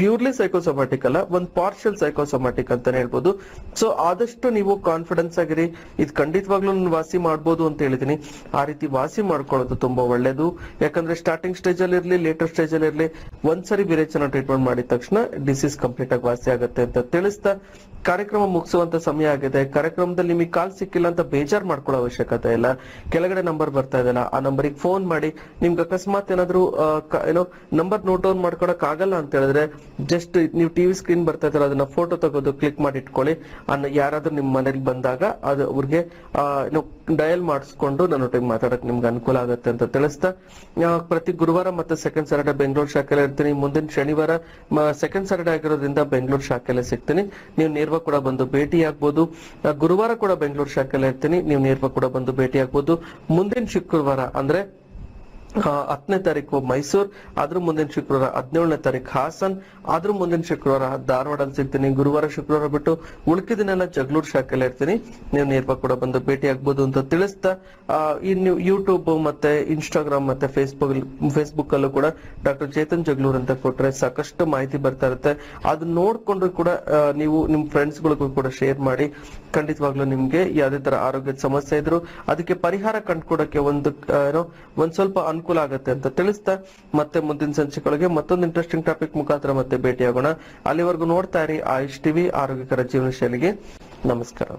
ಪ್ಯೂರ್ಲಿ ಸೈಕೋಸೊಮ್ಯಾಟಿಕ್ ಅಲ್ಲ, ಒಂದ್ ಪಾರ್ಷಿಯಲ್ ಸೈಕೋಸೊಮ್ಯಾಟಿಕ್ ಅಂತಾನೆ ಹೇಳ್ಬೋದು. ಸೊ ಆದಷ್ಟು ನೀವು ಕಾನ್ಫಿಡೆನ್ಸ್ ಆಗಿರಿ. ಇದು ಖಂಡಿತವಾಗ್ಲೂ ವಾಸಿ ಮಾಡ್ಬೋದು ಅಂತ ಹೇಳಿದೀನಿ. ಆ ರೀತಿ ವಾಸಿ ಮಾಡ್ಕೊಳ್ಳೋದು ತುಂಬಾ ಒಳ್ಳೇದು. ಯಾಕಂದ್ರೆ ಸ್ಟಾರ್ಟಿಂಗ್ ಸ್ಟೇಜ್ ಅಲ್ಲಿ ಇರ್ಲಿ ಲೇಟರ್ ಸ್ಟೇಜ್ ಅಲ್ಲಿ ಇರ್ಲಿ, ಒಂದ್ಸರಿ ವಿರೇಚನ ಟ್ರೀಟ್ಮೆಂಟ್ ಮಾಡಿದ ತಕ್ಷಣ ಡಿಸೀಸ್ ಕಂಪ್ಲೀಟ್ ಆಗಿ ವಾಸಿ ಆಗುತ್ತೆ ಅಂತ ತಿಳಿಸ್ತಾ, ಕಾರ್ಯಕ್ರಮ ಮುಗಿಸುವಂತ ಸಮಯ ಆಗಿದೆ. ಕಾರ್ಯಕ್ರಮದಲ್ಲಿ ನಿಮಗೆ ಕಾಲ್ ಸಿಕ್ಕಿಲ್ಲ ಅಂತ ಬೇಜಾರ್ ಮಾಡ್ಕೊಳ್ಳೋ ಅವಶ್ಯಕತೆ ಇಲ್ಲ. ಕೆಳಗಡೆ ನಂಬರ್ ಬರ್ತಾ ಇದೆಯಲ್ಲ ಆ ನಂಬರಿಗೆ ಫೋನ್ ಮಾಡಿ. ನಿಮ್ಗೆ ಅಕಸ್ಮಾತ್ ಏನಾದ್ರು ಏನೋ ನಂಬರ್ ನೋಟ್ ಡೌನ್ ಮಾಡ್ಕೊಳಕ್ ಆಗಲ್ಲ ಅಂತ ಹೇಳಿದ್ರೆ ಜಸ್ಟ್ ನೀವು ಟಿವಿ ಸ್ಕ್ರೀನ್ ಬರ್ತಾ ಇದ್ರೆ ಅದನ್ನ ಫೋಟೋ ತಗೋದು ಕ್ಲಿಕ್ ಮಾಡಿ ಇಟ್ಕೊಳ್ಳಿ. ಅನ್ನ ಯಾರಾದ್ರೂ ನಿಮ್ ಮನೇಲಿ ಬಂದಾಗ ಅದು ಅವ್ರಿಗೆ ಏನೋ ಡಯಲ್ ಮಾಡಿಸ್ಕೊಂಡು ನನ್ನೊಟ್ಟಿಗೆ ಮಾತಾಡಕ್ ನಿಮ್ಗೆ ಅನುಕೂಲ ಆಗುತ್ತೆ ಅಂತ ತಿಳಿಸ್ತಾ ಪ್ರತಿ ಗುರುವಾರ ಮತ್ತೆ ಸೆಕೆಂಡ್ ಸಾಟರ್ಡೆ ಬೆಂಗಳೂರು ಶಾಖೆಯಲ್ಲಿ ಇರ್ತೀನಿ. ಮುಂದಿನ ಶನಿವಾರ ಸೆಕೆಂಡ್ ಸಾಟರ್ಡೆ ಆಗಿರೋದ್ರಿಂದ ಬೆಂಗಳೂರು ಶಾಖೆಯಲ್ಲಿ ಸಿಗ್ತೀನಿ. ನೀವು ನೇರ್ವ ಕೂಡ ಬಂದು ಭೇಟಿ ಆಗ್ಬೋದು. ಗುರುವಾರ ಕೂಡ ಬೆಂಗಳೂರು ಶಾಖೆಯಲ್ಲಿ ಇರ್ತೀನಿ. ನೀವು ನೇರ್ವ ಕೂಡ ಬಂದು ಭೇಟಿ ಆಗ್ಬೋದು. ಮುಂದಿನ ಶುಕ್ರವಾರ ಅಂದ್ರೆ ಹತ್ತನೇ ತಾರೀಕು ಮೈಸೂರ್, ಅದ್ರ ಮುಂದಿನ ಶುಕ್ರವಾರ ಹದಿನೇಳನೇ ತಾರೀಕು ಹಾಸನ್, ಅದ್ರ ಮುಂದಿನ ಶುಕ್ರವಾರ ಧಾರವಾಡಲ್ಲಿ ಸಿಗ್ತೀನಿ. ಗುರುವಾರ ಶುಕ್ರವಾರ ಬಿಟ್ಟು ಉಳ್ಕಿದಿನೆಲ್ಲ ಜಗಳೂರ್ ಶಾಖೆಯಲ್ಲಿ ಇರ್ತೀನಿ. ನೀವು ನೇರವಾಗಿ ಕೂಡ ಬಂದು ಭೇಟಿ ಆಗ್ಬೋದು ಅಂತ ತಿಳಿಸ್ತಾ ಇನ್ನು ಯೂಟ್ಯೂಬ್ ಮತ್ತೆ ಇನ್ಸ್ಟಾಗ್ರಾಮ್ ಮತ್ತೆ ಫೇಸ್ಬುಕ್ ಫೇಸ್ಬುಕ್ ಅಲ್ಲೂ ಕೂಡ ಡಾಕ್ಟರ್ ಚೇತನ್ ಜಗಳೂರ್ ಅಂತ ಕೊಟ್ರೆ ಸಾಕಷ್ಟು ಮಾಹಿತಿ ಬರ್ತಾ ಇರುತ್ತೆ. ಅದನ್ನ ನೋಡ್ಕೊಂಡ್ರು ಕೂಡ ನೀವು ನಿಮ್ ಫ್ರೆಂಡ್ಸ್ ಗಳಿಗೂ ಕೂಡ ಶೇರ್ ಮಾಡಿ ಖಂಡಿತವಾಗ್ಲೂ ನಿಮ್ಗೆ ಯಾವುದೇ ತರ ಆರೋಗ್ಯದ ಸಮಸ್ಯೆ ಇದ್ರು ಅದಕ್ಕೆ ಪರಿಹಾರ ಕಂಡುಕೊಡಕ್ಕೆ ಒಂದು ಏನೋ ಒಂದ್ ಸ್ವಲ್ಪ ಅನುಕೂಲ ಆಗುತ್ತೆ ಅಂತ ತಿಳಿಸ್ತಾ ಮತ್ತೆ ಮುಂದಿನ ಸಂಚಿಕೆಗಳಿಗೆ ಮತ್ತೊಂದು ಇಂಟ್ರೆಸ್ಟಿಂಗ್ ಟಾಪಿಕ್ ಮುಖಾಂತರ ಮತ್ತೆ ಭೇಟಿಯಾಗೋಣ. ಅಲ್ಲಿವರೆಗೂ ನೋಡ್ತಾ ಇರಿ ಆಯುಷ್ ಟಿವಿ, ಆರೋಗ್ಯಕರ ಜೀವನ ಶೈಲಿಗೆ. ನಮಸ್ಕಾರ.